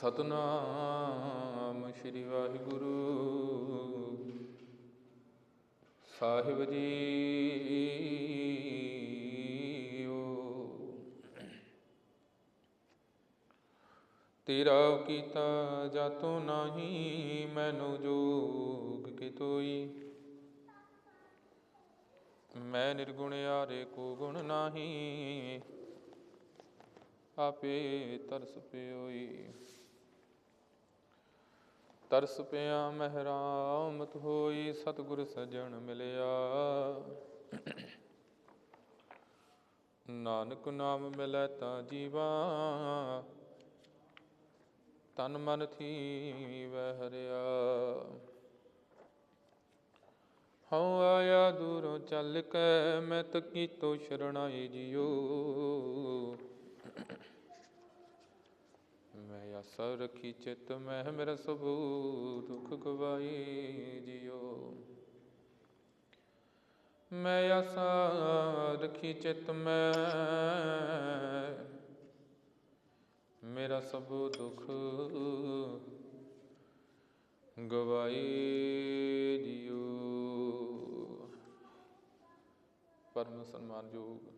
ਸਤਨਾਮ ਸ੍ਰੀ ਵਾਹਿਗੁਰੂ। ਸਾਹਿਬ ਜੀਓ ਤੇਰਾ ਕੀਤਾ ਜਾਤੋ ਨਹੀਂ, ਮੈਨੂੰ ਜੋਗ ਕੀ ਤੋਈ। ਮੈਂ ਨਿਰਗੁਣ ਆਰੇ ਕੋ ਗੁਣ ਨਹੀਂ, ਆਪੇ ਤਰਸ ਪਿਓਈ। ਤਰਸ ਪਿਆ ਮਹਿਰਾਮਤ ਹੋਈ ਸਤਿਗੁਰ ਸਜਣ ਮਿਲਿਆ। ਨਾਨਕ ਨਾਮ ਮਿਲੈ ਤਾਂ ਜੀਵਾ, ਤਨ ਮਨ ਥੀ ਵਹਿ ਹਰਿਆ। ਹਉ ਆਇਆ ਦੂਰੋਂ ਚੱਲ ਕੇ ਮੈਂ ਤਕੀ ਤੋ ਸ਼ਰਣਾਈ ਜਿਉ। ਮੈਂ ਆਸਾ ਰਖੀ ਚਿਤ ਮੈਂ ਮੇਰਾ ਸਭੂ ਦੁਖ ਗਵਾਈ ਜਿਉ। ਮੈਂ ਆਸਾ ਰਖੀ ਚਿਤ ਮੈਂ ਮੇਰਾ ਸਭ ਦੁਖ ਗਵਾਈ ਦਿਓ ਪਰਮ ਸਨਮਾਨਯੋਗ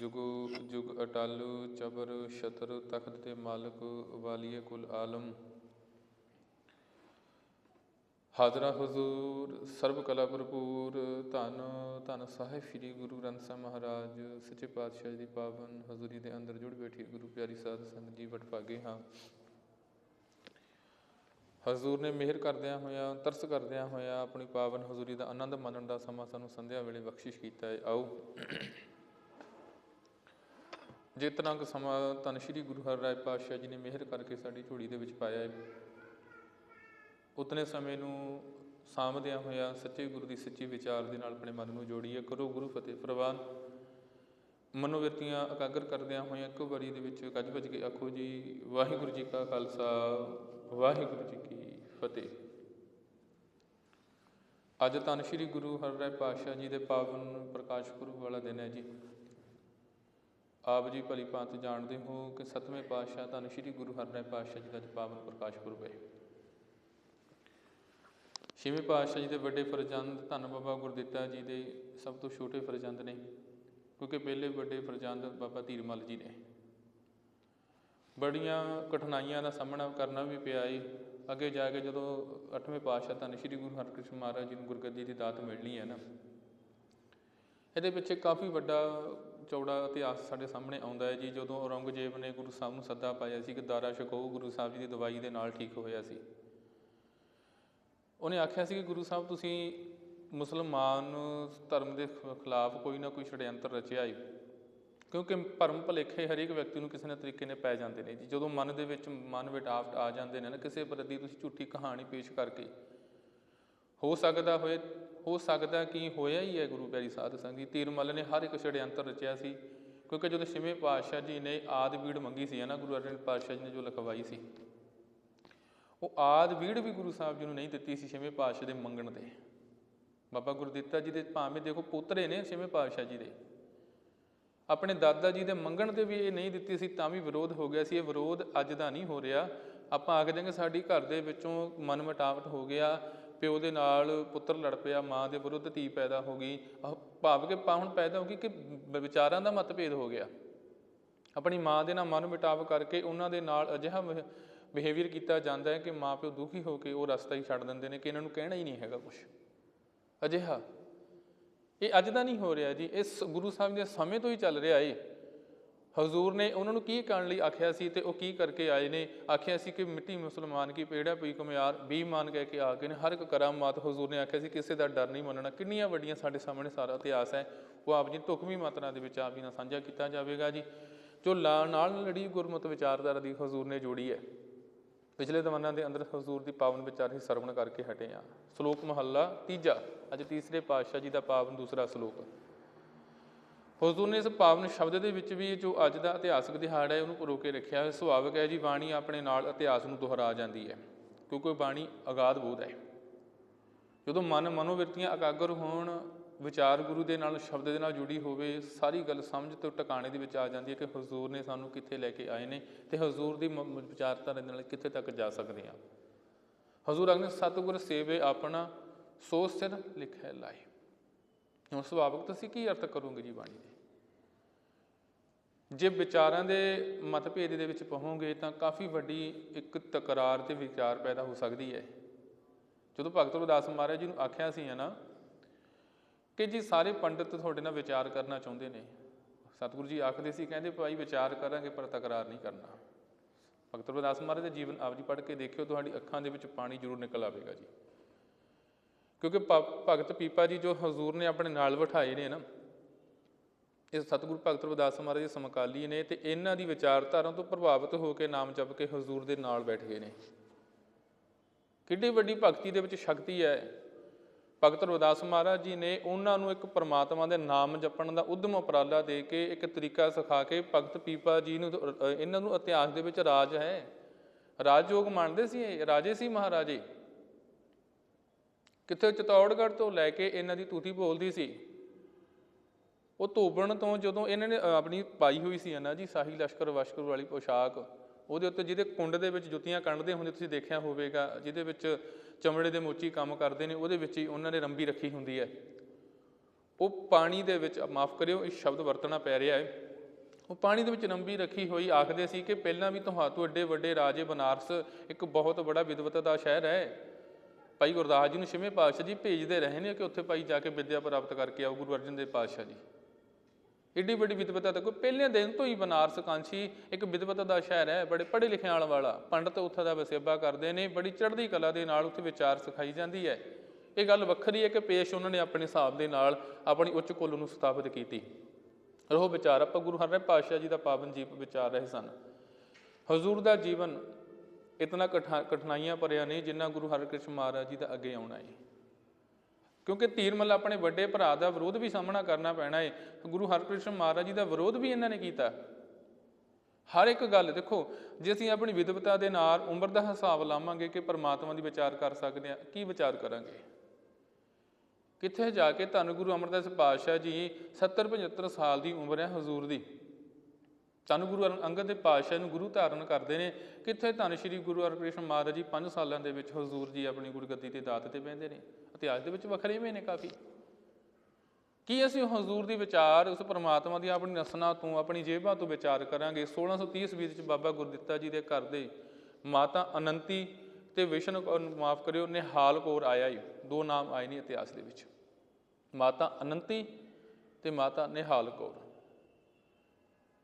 ਜੁਗੋ ਜੁਗ ਅਟਾਲੂ ਚਬਰ ਛਤਰ ਤਖਤ ਤੇ ਮਾਲਕ ਵਾਲੀਏ ਕੁਲ ਆਲਮ। ਹਾਜ਼ਰਾ ਹਜ਼ੂਰ, ਸਰਬ ਕਲਾ ਭਰਪੂਰ, ਧੰਨ ਧੰਨ ਸਾਹਿਬ ਸ੍ਰੀ ਗੁਰੂ ਗ੍ਰੰਥ ਸਾਹਿਬ ਮਹਾਰਾਜ, ਸੱਚੇ ਪਾਤਸ਼ਾਹ ਜੀ ਦੀ ਪਾਵਨ ਹਜ਼ੂਰੀ ਦੇ ਅੰਦਰ ਜੁੜ ਬੈਠੀ ਗੁਰੂ ਪਿਆਰੀ ਸਾਧ ਸੰਗਤ ਜੀ ਵਡਭਾਗੇ ਹਾਂ। ਹਜ਼ੂਰ ਨੇ ਮਿਹਰ ਕਰਦਿਆਂ ਹੋਇਆ, ਤਰਸ ਕਰਦਿਆਂ ਹੋਇਆ ਆਪਣੀ ਪਾਵਨ ਹਜ਼ੂਰੀ ਦਾ ਆਨੰਦ ਮਾਣਨ ਦਾ ਸਮਾਂ ਸਾਨੂੰ ਸੰਧਿਆ ਵੇਲੇ ਬਖਸ਼ਿਸ਼ ਕੀਤਾ ਹੈ। ਆਓ। ਜਿਤਨਾ ਕੁ ਸਮਾਂ ਧੰਨ ਸ਼੍ਰੀ ਗੁਰੂ ਹਰਿਰਾਏ ਪਾਤਸ਼ਾਹ ਜੀ ਨੇ ਮਿਹਰ ਕਰਕੇ ਸਾਡੀ ਝੋਲੀ ਦੇ ਵਿੱਚ ਪਾਇਆ ਹੈ, ਉਤਨੇ ਸਮੇਂ ਨੂੰ ਸਾਂਭਦਿਆਂ ਹੋਇਆ ਸੱਚੇ ਗੁਰੂ ਦੀ ਸੱਚੀ ਵਿਚਾਰ ਦੇ ਨਾਲ ਆਪਣੇ ਮਨ ਨੂੰ ਜੋੜੀਏ, ਕਰੋ ਗੁਰੂ ਫਤਿਹ ਪ੍ਰਵਾਨ। ਮਨੋਵਿਰਤੀਆਂ ਇਕਾਗਰ ਕਰਦਿਆਂ ਹੋਇਆਂ ਇੱਕ ਵਾਰੀ ਦੇ ਵਿੱਚ ਗੱਜ ਵੱਜ ਕੇ ਆਖੋ ਜੀ, ਵਾਹਿਗੁਰੂ ਜੀ ਕਾ ਖਾਲਸਾ, ਵਾਹਿਗੁਰੂ ਜੀ ਕੀ ਫਤਿਹ। ਅੱਜ ਧੰਨ ਸ਼੍ਰੀ ਗੁਰੂ ਹਰਿਰਾਏ ਪਾਤਸ਼ਾਹ ਜੀ ਦੇ ਪਾਵਨ ਪ੍ਰਕਾਸ਼ ਪੁਰਬ ਵਾਲਾ ਦਿਨ ਹੈ ਜੀ। ਆਪ ਜੀ ਭਲੀ ਭਾਂਤ ਜਾਣਦੇ ਹੋ ਕਿ ਸਤਵੇਂ ਪਾਤਸ਼ਾਹ ਧੰਨ ਸ਼੍ਰੀ ਗੁਰੂ ਹਰਿਰਾਏ ਪਾਤਸ਼ਾਹ ਜੀ ਦਾ ਪਾਵਨ ਪ੍ਰਕਾਸ਼ ਪੁਰਬ ਹੈ। ਛੇਵੇਂ ਪਾਤਸ਼ਾਹ ਜੀ ਦੇ ਵੱਡੇ ਫਰਜ਼ੰਦ ਧੰਨ ਬਾਬਾ ਗੁਰਦਿੱਤਾ ਜੀ ਦੇ ਸਭ ਤੋਂ ਛੋਟੇ ਫਰਜ਼ੰਦ ਨੇ, ਕਿਉਂਕਿ ਪਹਿਲੇ ਵੱਡੇ ਫਰਜ਼ੰਦ ਬਾਬਾ ਧੀਰਮਲ ਜੀ ਨੇ। ਬੜੀਆਂ ਕਠਿਨਾਈਆਂ ਦਾ ਸਾਹਮਣਾ ਕਰਨਾ ਵੀ ਪਿਆ ਏ। ਅੱਗੇ ਜਾ ਕੇ ਜਦੋਂ ਅੱਠਵੇਂ ਪਾਤਸ਼ਾਹ ਧੰਨ ਸ਼੍ਰੀ ਗੁਰੂ ਹਰਕ੍ਰਿਸ਼ਨ ਮਹਾਰਾਜ ਜੀ ਨੂੰ ਗੁਰਗੱਦੀ ਦੀ ਦਾਤ ਮਿਲਣੀ ਹੈ ਨਾ, ਇਹਦੇ ਪਿੱਛੇ ਕਾਫੀ ਵੱਡਾ ਚੌੜਾ ਇਤਿਹਾਸ ਸਾਡੇ ਸਾਹਮਣੇ ਆਉਂਦਾ ਹੈ ਜੀ, ਜਦੋਂ ਔਰੰਗਜ਼ੇਬ ਨੇ ਗੁਰੂ ਸਾਹਿਬ ਨੂੰ ਸੱਦਾ ਪਾਇਆ ਸੀ ਕਿ ਦਾਰਾ ਸ਼ਕੋ ਗੁਰੂ ਸਾਹਿਬ ਜੀ ਦੀ ਦਵਾਈ ਦੇ ਨਾਲ ਠੀਕ ਹੋਇਆ ਸੀ। ਉਹਨੇ ਆਖਿਆ ਸੀ ਕਿ ਗੁਰੂ ਸਾਹਿਬ, ਤੁਸੀਂ ਮੁਸਲਮਾਨ ਧਰਮ ਦੇ ਖਿਲਾਫ ਕੋਈ ਨਾ ਕੋਈ ਛੜਯੰਤਰ ਰਚਿਆ ਹੈ ਕਿਉਂਕਿ ਭਰਮ ਭਲੇਖੇ ਹਰੇਕ ਵਿਅਕਤੀ ਨੂੰ ਕਿਸੇ ਨਾ ਤਰੀਕੇ ਨੇ ਪੈ ਜਾਂਦੇ ਨੇ ਜੀ। ਜਦੋਂ ਮਨ ਦੇ ਵਿੱਚ ਮਨ ਵਿਟਾਵਟ ਆ ਜਾਂਦੇ ਨੇ ਨਾ, ਕਿਸੇ ਪ੍ਰਤੀ ਤੁਸੀਂ ਝੂਠੀ ਕਹਾਣੀ ਪੇਸ਼ ਕਰਕੇ ਹੋ ਸਕਦਾ ਹੋਏ, ਹੋ ਸਕਦਾ ਕਿ ਹੋਇਆ ਹੀ ਹੈ ਗੁਰੂ ਪਿਆਰੀ ਸਾਧ ਸੰਗਤ ਜੀ? ਤੀਰਮਲ ਨੇ ਹਰ ਇੱਕ ਛੜਯੰਤਰ ਰਚਿਆ ਸੀ। ਕਿਉਂਕਿ ਜਦੋਂ ਛੇਵੇਂ ਪਾਤਸ਼ਾਹ ਜੀ ਨੇ ਆਦ ਵੀੜ ਮੰਗੀ ਸੀ ਨਾ ਗੁਰੂ ਅਰਜਨ ਪਾਤਸ਼ਾਹ ਜੀ ਨੇ ਜੋ ਲਿਖਵਾਈ ਸੀ, ਉਹ ਆਦ ਵੀੜ ਵੀ ਗੁਰੂ ਸਾਹਿਬ ਜੀ ਨੂੰ ਨਹੀਂ ਦਿੱਤੀ ਸੀ ਛੇਵੇਂ ਪਾਤਸ਼ਾਹ ਦੇ ਮੰਗਣ ਤੇ। ਬਾਬਾ ਗੁਰਦਿੱਤਾ ਜੀ ਦੇ ਭਾਵੇਂ ਦੇਖੋ ਪੁੱਤਰੇ ਨੇ ਛੇਵੇਂ ਪਾਤਸ਼ਾਹ ਜੀ ਦੇ। ਆਪਣੇ ਦਾਦਾ ਜੀ ਦੇ ਮੰਗਣ ਤੇ ਵੀ ਇਹ ਨਹੀਂ ਦਿੱਤੀ ਸੀ, ਤਾਂ ਵੀ ਵਿਰੋਧ ਹੋ ਗਿਆ ਸੀ। ਇਹ ਵਿਰੋਧ ਅੱਜ ਦਾ ਨਹੀਂ ਹੋ ਰਿਹਾ। ਆਪਾਂ ਆਖ ਕਿ ਸਾਡੀ ਘਰ ਦੇ ਵਿੱਚੋਂ ਮਨਮਟਾਵਟ ਹੋ ਗਿਆ। ਪਿਓ ਦੇ ਨਾਲ ਪੁੱਤਰ ਲੜ ਪਿਆ, ਮਾਂ ਦੇ ਵਿਰੁੱਧ ਧੀ ਪੈਦਾ ਹੋ ਗਈ। ਭਾਵ ਕਿ ਪਾਹੁਣ ਪੈਦਾ ਹੋ ਗਈ ਕਿ ਵਿਚਾਰਾਂ ਦਾ ਮਤਭੇਦ ਹੋ ਗਿਆ। ਆਪਣੀ ਮਾਂ ਦੇ ਨਾਲ ਮਨ ਮਿਟਾਵ ਕਰਕੇ ਉਹਨਾਂ ਦੇ ਨਾਲ ਅਜਿਹਾ ਬਿਹੇਵੀਅਰ ਕੀਤਾ ਜਾਂਦਾ ਹੈ ਕਿ ਮਾਂ ਪਿਓ ਦੁਖੀ ਹੋ ਕੇ ਉਹ ਰਸਤਾ ਹੀ ਛੱਡ ਦਿੰਦੇ ਨੇ ਕਿ ਇਹਨਾਂ ਨੂੰ ਕਹਿਣਾ ਹੀ ਨਹੀਂ ਹੈਗਾ ਕੁਝ ਅਜਿਹਾ। ਇਹ ਅੱਜ ਦਾ ਨਹੀਂ ਹੋ ਰਿਹਾ ਜੀ। ਇਸ ਗੁਰੂ ਸਾਹਿਬ ਦੇ ਸਮੇਂ ਤੋਂ ਹੀ ਚੱਲ ਰਿਹਾ ਏ। ਹਜ਼ੂਰ ਨੇ ਉਹਨਾਂ ਨੂੰ ਕੀ ਕਰਨ ਲਈ ਆਖਿਆ ਸੀ ਤੇ ਉਹ ਕੀ ਕਰਕੇ ਆਏ ਨੇ? ਆਖਿਆ ਸੀ ਕਿ ਮਿੱਟੀ ਮੁਸਲਮਾਨ ਕੀ ਪੇੜਾ ਪਈ ਕੁਮਿਆਰ ਬੇਈਮਾਨ ਕਹਿ ਕੇ ਆ ਗਏ ਨੇ। ਹਰ ਇੱਕ ਕਰਾਮਾਤ ਹਜ਼ੂਰ ਨੇ ਆਖਿਆ ਸੀ, ਕਿਸੇ ਦਾ ਡਰ ਨਹੀਂ ਮੰਨਣਾ। ਕਿੰਨੀਆਂ ਵੱਡੀਆਂ ਸਾਡੇ ਸਾਹਮਣੇ ਸਾਰਾ ਇਤਿਹਾਸ ਹੈ। ਉਹ ਆਪ ਜੀ ਢੁਕਵੀਂ ਮਾਤਰਾ ਦੇ ਵਿੱਚ ਆਪ ਜੀ ਨਾਲ ਸਾਂਝਾ ਕੀਤਾ ਜਾਵੇਗਾ ਜੀ। ਜੋ ਲਾ, ਨਾਲ ਲੜੀ ਗੁਰਮਤ ਵਿਚਾਰਧਾਰਾ ਦੀ ਹਜ਼ੂਰ ਨੇ ਜੋੜੀ ਹੈ। ਪਿਛਲੇ ਜ਼ਮਾਨਾ ਦੇ ਅੰਦਰ ਹਜ਼ੂਰ ਦੀ ਪਾਵਨ ਵਿਚਾਰ ਹੀ ਸਰਵਣ ਕਰਕੇ ਹਟੇ ਆ ਸ਼ਲੋਕ ਮਹੱਲਾ ਤੀਜਾ, ਅੱਜ ਤੀਸਰੇ ਪਾਤਸ਼ਾਹ ਜੀ ਦਾ ਪਾਵਨ ਦੂਸਰਾ ਸ਼ਲੋਕ। ਹਜ਼ੂਰ ਨੇ ਇਸ ਪਾਵਨ ਸ਼ਬਦ ਦੇ ਵਿੱਚ ਵੀ ਜੋ ਅੱਜ ਦਾ ਇਤਿਹਾਸਕ ਦਿਹਾੜਾ ਹੈ, ਉਹਨੂੰ ਪਰੋ ਕੇ ਰੱਖਿਆ ਹੈ ਸੁਭਾਵਿਕ ਹੈ ਜੀ, ਬਾਣੀ ਆਪਣੇ ਨਾਲ ਇਤਿਹਾਸ ਨੂੰ ਦੁਹਰਾ ਜਾਂਦੀ ਹੈ, ਕਿਉਂਕਿ ਬਾਣੀ ਅਗਾਧ ਬੋਧ ਹੈ। ਜਦੋਂ ਮਨ ਮਨੋਵਿਰਤੀਆਂ ਇਕਾਗਰ ਹੋਣ, ਵਿਚਾਰ ਗੁਰੂ ਦੇ ਨਾਲ, ਸ਼ਬਦ ਦੇ ਨਾਲ ਜੁੜੀ ਹੋਵੇ, ਸਾਰੀ ਗੱਲ ਸਮਝ ਤੇ ਟਿਕਾਣੇ ਦੇ ਵਿੱਚ ਆ ਜਾਂਦੀ ਹੈ ਕਿ ਹਜ਼ੂਰ ਨੇ ਸਾਨੂੰ ਕਿੱਥੇ ਲੈ ਕੇ ਆਏ ਨੇ ਤੇ ਹਜ਼ੂਰ ਦੀ ਮ- ਵਿਚਾਰਧਾਰਾ ਦੇ ਨਾਲ ਕਿੱਥੇ ਤੱਕ ਜਾ ਸਕਦੇ ਹਾਂ। ਹਜ਼ੂਰ ਆਖਦੇ ਸਤਿਗੁਰ ਸੇਵੇ ਆਪਣਾ, ਸੋ ਸਿਰ ਲਿਖੈ ਲਾਏ। ਹੁਣ ਸੁਭਾਵਿਕ ਤੁਸੀਂ ਕੀ ਅਰਥ ਕਰੋਗੇ ਜੀ ਬਾਣੀ ਦੇ? ਜੇ ਵਿਚਾਰਾਂ ਦੇ ਮਤਭੇਦ ਦੇ ਵਿੱਚ ਪਹੋਗੇ ਤਾਂ ਕਾਫੀ ਵੱਡੀ ਇੱਕ ਤਕਰਾਰ ਤੇ ਵਿਚਾਰ ਪੈਦਾ ਹੋ ਸਕਦੀ ਹੈ। ਜਦੋਂ ਭਗਤ ਰਵਿਦਾਸ ਮਹਾਰਾਜ ਜੀ ਨੂੰ ਆਖਿਆ ਸੀ ਹੈ ਨਾ ਕਿ ਜੀ ਸਾਰੇ ਪੰਡਿਤ ਤੁਹਾਡੇ ਨਾਲ ਵਿਚਾਰ ਕਰਨਾ ਚਾਹੁੰਦੇ ਨੇ, ਸਤਿਗੁਰੂ ਜੀ ਆਖਦੇ ਸੀ, ਕਹਿੰਦੇ ਭਾਈ ਵਿਚਾਰ ਕਰਾਂਗੇ ਪਰ ਤਕਰਾਰ ਨਹੀਂ ਕਰਨਾ। ਭਗਤ ਰਵਿਦਾਸ ਮਹਾਰਾਜ ਦੇ ਜੀਵਨ ਆਪ ਜੀ ਪੜ੍ਹ ਕੇ ਦੇਖਿਓ, ਤੁਹਾਡੀ ਅੱਖਾਂ ਦੇ ਵਿੱਚ ਪਾਣੀ ਜ਼ਰੂਰ ਨਿਕਲ ਆਵੇਗਾ ਜੀ। ਕਿਉਂਕਿ ਭ- ਭਗਤ ਪੀਪਾ ਜੀ ਜੋ ਹਜ਼ੂਰ ਨੇ ਆਪਣੇ ਨਾਲ ਬਿਠਾਏ ਨੇ ਨਾ ਇਹ ਸਤਿਗੁਰੂ ਭਗਤ ਰਵਿਦਾਸ ਮਹਾਰਾਜ ਦੇ ਸਮਕਾਲੀ ਨੇ ਤੇ ਇਹਨਾਂ ਦੀ ਵਿਚਾਰਧਾਰਾ ਤੋਂ ਪ੍ਰਭਾਵਿਤ ਹੋ ਕੇ ਨਾਮ ਜਪ ਕੇ ਹਜ਼ੂਰ ਦੇ ਨਾਲ ਬੈਠ ਗਏ ਨੇ। ਕਿੱਡੀ ਵੱਡੀ ਭਗਤੀ ਦੇ ਵਿੱਚ ਸ਼ਕਤੀ ਹੈ। ਭਗਤ ਰਵਿਦਾਸ ਮਹਾਰਾਜ ਜੀ ਨੇ ਉਹਨਾਂ ਨੂੰ ਇੱਕ ਪਰਮਾਤਮਾ ਦੇ ਨਾਮ ਜਪਣ ਦਾ ਉਦਮ ਉਪਰਾਲਾ ਦੇ ਕੇ ਇੱਕ ਤਰੀਕਾ ਸਿਖਾ ਕੇ ਭਗਤ ਪੀਪਾ ਜੀ ਨੂੰ ਇਹਨਾਂ ਨੂੰ ਇਤਿਹਾਸ ਦੇ ਵਿੱਚ ਰਾਜ ਹੈ। ਰਾਜਯੋਗ ਮੰਨਦੇ ਸੀ ਇਹ, ਰਾਜੇ ਸੀ ਮਹਾਰਾਜੇ। ਕਿੱਥੇ ਚਤੌੜਗੜ੍ਹ ਤੋਂ ਲੈ ਕੇ ਇਹਨਾਂ ਦੀ ਤੂਤੀ ਬੋਲਦੀ ਸੀ। ਉਹ ਧੋਬਣ ਤੋਂ ਜਦੋਂ ਇਹਨਾਂ ਨੇ ਆਪਣੀ ਪਾਈ ਹੋਈ ਸੀ ਨਾ ਜੀ ਸਾਹੀ ਲਸ਼ਕਰ ਵਸ਼ਕਰ ਵਾਲੀ ਪੋਸ਼ਾਕ, ਉਹਦੇ ਉੱਤੇ ਜਿਹਦੇ ਕੁੰਡ ਦੇ ਵਿੱਚ ਜੁੱਤੀਆਂ ਕੱਢਦੇ ਹੁੰਦੇ ਤੁਸੀਂ ਦੇਖਿਆ ਹੋਵੇਗਾ, ਜਿਹਦੇ ਵਿੱਚ ਚਮੜੇ ਦੇ ਮੋਚੀ ਕੰਮ ਕਰਦੇ ਨੇ, ਉਹਦੇ ਵਿੱਚ ਹੀ ਉਹਨਾਂ ਨੇ ਰੰਬੀ ਰੱਖੀ ਹੁੰਦੀ ਹੈ। ਉਹ ਪਾਣੀ ਦੇ ਵਿੱਚ ਮਾਫ ਕਰਿਓ, ਇਹ ਸ਼ਬਦ ਵਰਤਣਾ ਪੈ ਰਿਹਾ ਹੈ। ਉਹ ਪਾਣੀ ਦੇ ਵਿੱਚ ਰੰਬੀ ਰੱਖੀ ਹੋਈ ਆਖਦੇ ਸੀ ਕਿ ਪਹਿਲਾਂ ਵੀ ਤੁਹਾਤੋਂ ਐਡੇ ਵੱਡੇ ਰਾਜੇ ਬਨਾਰਸ ਇੱਕ ਬਹੁਤ ਬੜਾ ਵਿਦਵਤ ਦਾ ਸ਼ਹਿਰ ਹੈ। ਭਾਈ ਗੁਰਦਾਸ ਜੀ ਨੂੰ ਛੇਵੇਂ ਪਾਤਸ਼ਾਹ ਜੀ ਭੇਜਦੇ ਰਹੇ ਨੇ ਕਿ ਉੱਥੇ ਭਾਈ ਜਾ ਕੇ ਵਿੱਦਿਆ ਪ੍ਰਾਪਤ ਕਰਕੇ ਆਓ, ਗੁਰੂ ਅਰਜਨ ਦੇਵ ਪਾਤਸ਼ਾਹ ਜੀ। ਏਡੀ ਵੱਡੀ ਵਿਦਵਤਾ ਤਾਂ ਕੋਈ ਪਹਿਲੇ ਦਿਨ ਤੋਂ ਹੀ ਬਨਾਰਸ ਕਾਂਚੀ ਇੱਕ ਵਿਦਵਤਾ ਦਾ ਸ਼ਹਿਰ ਹੈ, ਬੜੇ ਪੜ੍ਹੇ ਲਿਖੇ ਵਾਲਾ ਵਾਲਾ। ਪੰਡਤ ਉੱਥੇ ਦਾ ਵਸੇਬਾ ਕਰਦੇ ਨੇ, ਬੜੀ ਚੜ੍ਹਦੀ ਕਲਾ ਦੇ ਨਾਲ ਉੱਥੇ ਵਿਚਾਰ ਸਿਖਾਈ ਜਾਂਦੀ ਹੈ। ਇਹ ਗੱਲ ਵੱਖਰੀ ਹੈ ਕਿ ਪੇਸ਼ ਉਹਨਾਂ ਨੇ ਆਪਣੇ ਹਿਸਾਬ ਦੇ ਨਾਲ ਆਪਣੀ ਉੱਚ ਕੁੱਲ ਨੂੰ ਸਥਾਪਿਤ ਕੀਤੀ। ਉਹ ਵਿਚਾਰ, ਆਪਾਂ ਗੁਰੂ ਹਰਿ ਪਾਤਸ਼ਾਹ ਜੀ ਦਾ ਪਾਵਨ ਜੀਵ ਵਿਚਾਰ ਰਹੇ ਸਨ। ਹਜ਼ੂਰ ਦਾ ਜੀਵਨ ਇਤਨਾ ਕਠਾ- ਕਠਿਨਾਈਆਂ ਭਰਿਆ ਨਹੀਂ ਜਿੰਨਾ ਗੁਰੂ ਹਰਿਕ੍ਰਿਸ਼ਨ ਮਹਾਰਾਜ ਜੀ ਦਾ ਅੱਗੇ ਆਉਣਾ ਹੈ ਕਿਉਂਕਿ ਧੀਰਮਲ ਆਪਣੇ ਵੱਡੇ ਭਰਾ ਦਾ ਵਿਰੋਧ ਵੀ ਸਾਹਮਣਾ ਕਰਨਾ ਪੈਣਾ ਹੈ ਗੁਰੂ ਹਰਕ੍ਰਿਸ਼ਨ ਮਹਾਰਾਜ ਜੀ ਦਾ ਵਿਰੋਧ ਵੀ ਇਹਨਾਂ ਨੇ ਕੀਤਾ। ਹਰ ਇੱਕ ਗੱਲ ਦੇਖੋ, ਜੇ ਅਸੀਂ ਆਪਣੀ ਵਿਦਵਤਾ ਦੇ ਨਾਲ ਉਮਰ ਦਾ ਹਿਸਾਬ ਲਾਵਾਂਗੇ ਕਿ ਪਰਮਾਤਮਾ ਦੀ ਵਿਚਾਰ ਕਰ ਸਕਦੇ ਹਾਂ, ਕੀ ਵਿਚਾਰ ਕਰਾਂਗੇ? ਕਿੱਥੇ ਜਾ ਕੇ ਧੰਨ ਗੁਰੂ ਅਮਰਦਾਸ ਪਾਤਸ਼ਾਹ ਜੀ 70 75 ਸਾਲ ਦੀ ਉਮਰ ਹੈ ਹਜ਼ੂਰ ਦੀ। ਧੰਨ ਗੁਰੂ ਅਰ- ਅੰਗਦ ਦੇ ਪਾਤਸ਼ਾਹ ਨੂੰ ਗੁਰੂ ਧਾਰਨ ਕਰਦੇ ਨੇ। ਕਿੱਥੇ ਧੰਨ ਸ਼੍ਰੀ ਗੁਰੂ ਹਰਕ੍ਰਿਸ਼ਨ ਮਹਾਰਾਜ ਜੀ 5 ਸਾਲਾਂ ਦੇ ਵਿੱਚ ਹਜ਼ੂਰ ਜੀ ਆਪਣੀ ਗੁਰਗੱਦੀ ਤੇ ਦਾਤ ਤੇ ਬਹਿੰਦੇ ਨੇ। ਇਤਿਹਾਸ ਦੇ ਵਿੱਚ ਵੱਖਰੇ ਵੀ ਨੇ ਕਾਫੀ। ਕੀ ਅਸੀਂ ਹਜ਼ੂਰ ਦੀ ਵਿਚਾਰ, ਉਸ ਪਰਮਾਤਮਾ ਦੀ ਆਪਣੀ ਨਸਨਾ ਤੋਂ, ਆਪਣੀ ਜੇਬਾਂ ਤੋਂ ਵਿਚਾਰ ਕਰਾਂਗੇ? 1630 ਈਸਵੀ ਵਿੱਚ ਬਾਬਾ ਗੁਰਦਿੱਤਾ ਜੀ ਦੇ ਘਰ ਦੇ ਮਾਤਾ ਅਨੰਤੀ ਤੇ ਵਿਸ਼ਨ ਮਾਫ ਕਰਿਓ ਨਿਹਾਲ ਕੌਰ ਆਇਆ ਹੀ। ਦੋ ਨਾਮ ਆਏ ਨੇ ਇਤਿਹਾਸ ਦੇ ਵਿੱਚ। ਮਾਤਾ ਅਨੰਤੀ ਤੇ ਮਾਤਾ ਨਿਹਾਲ ਕੌਰ।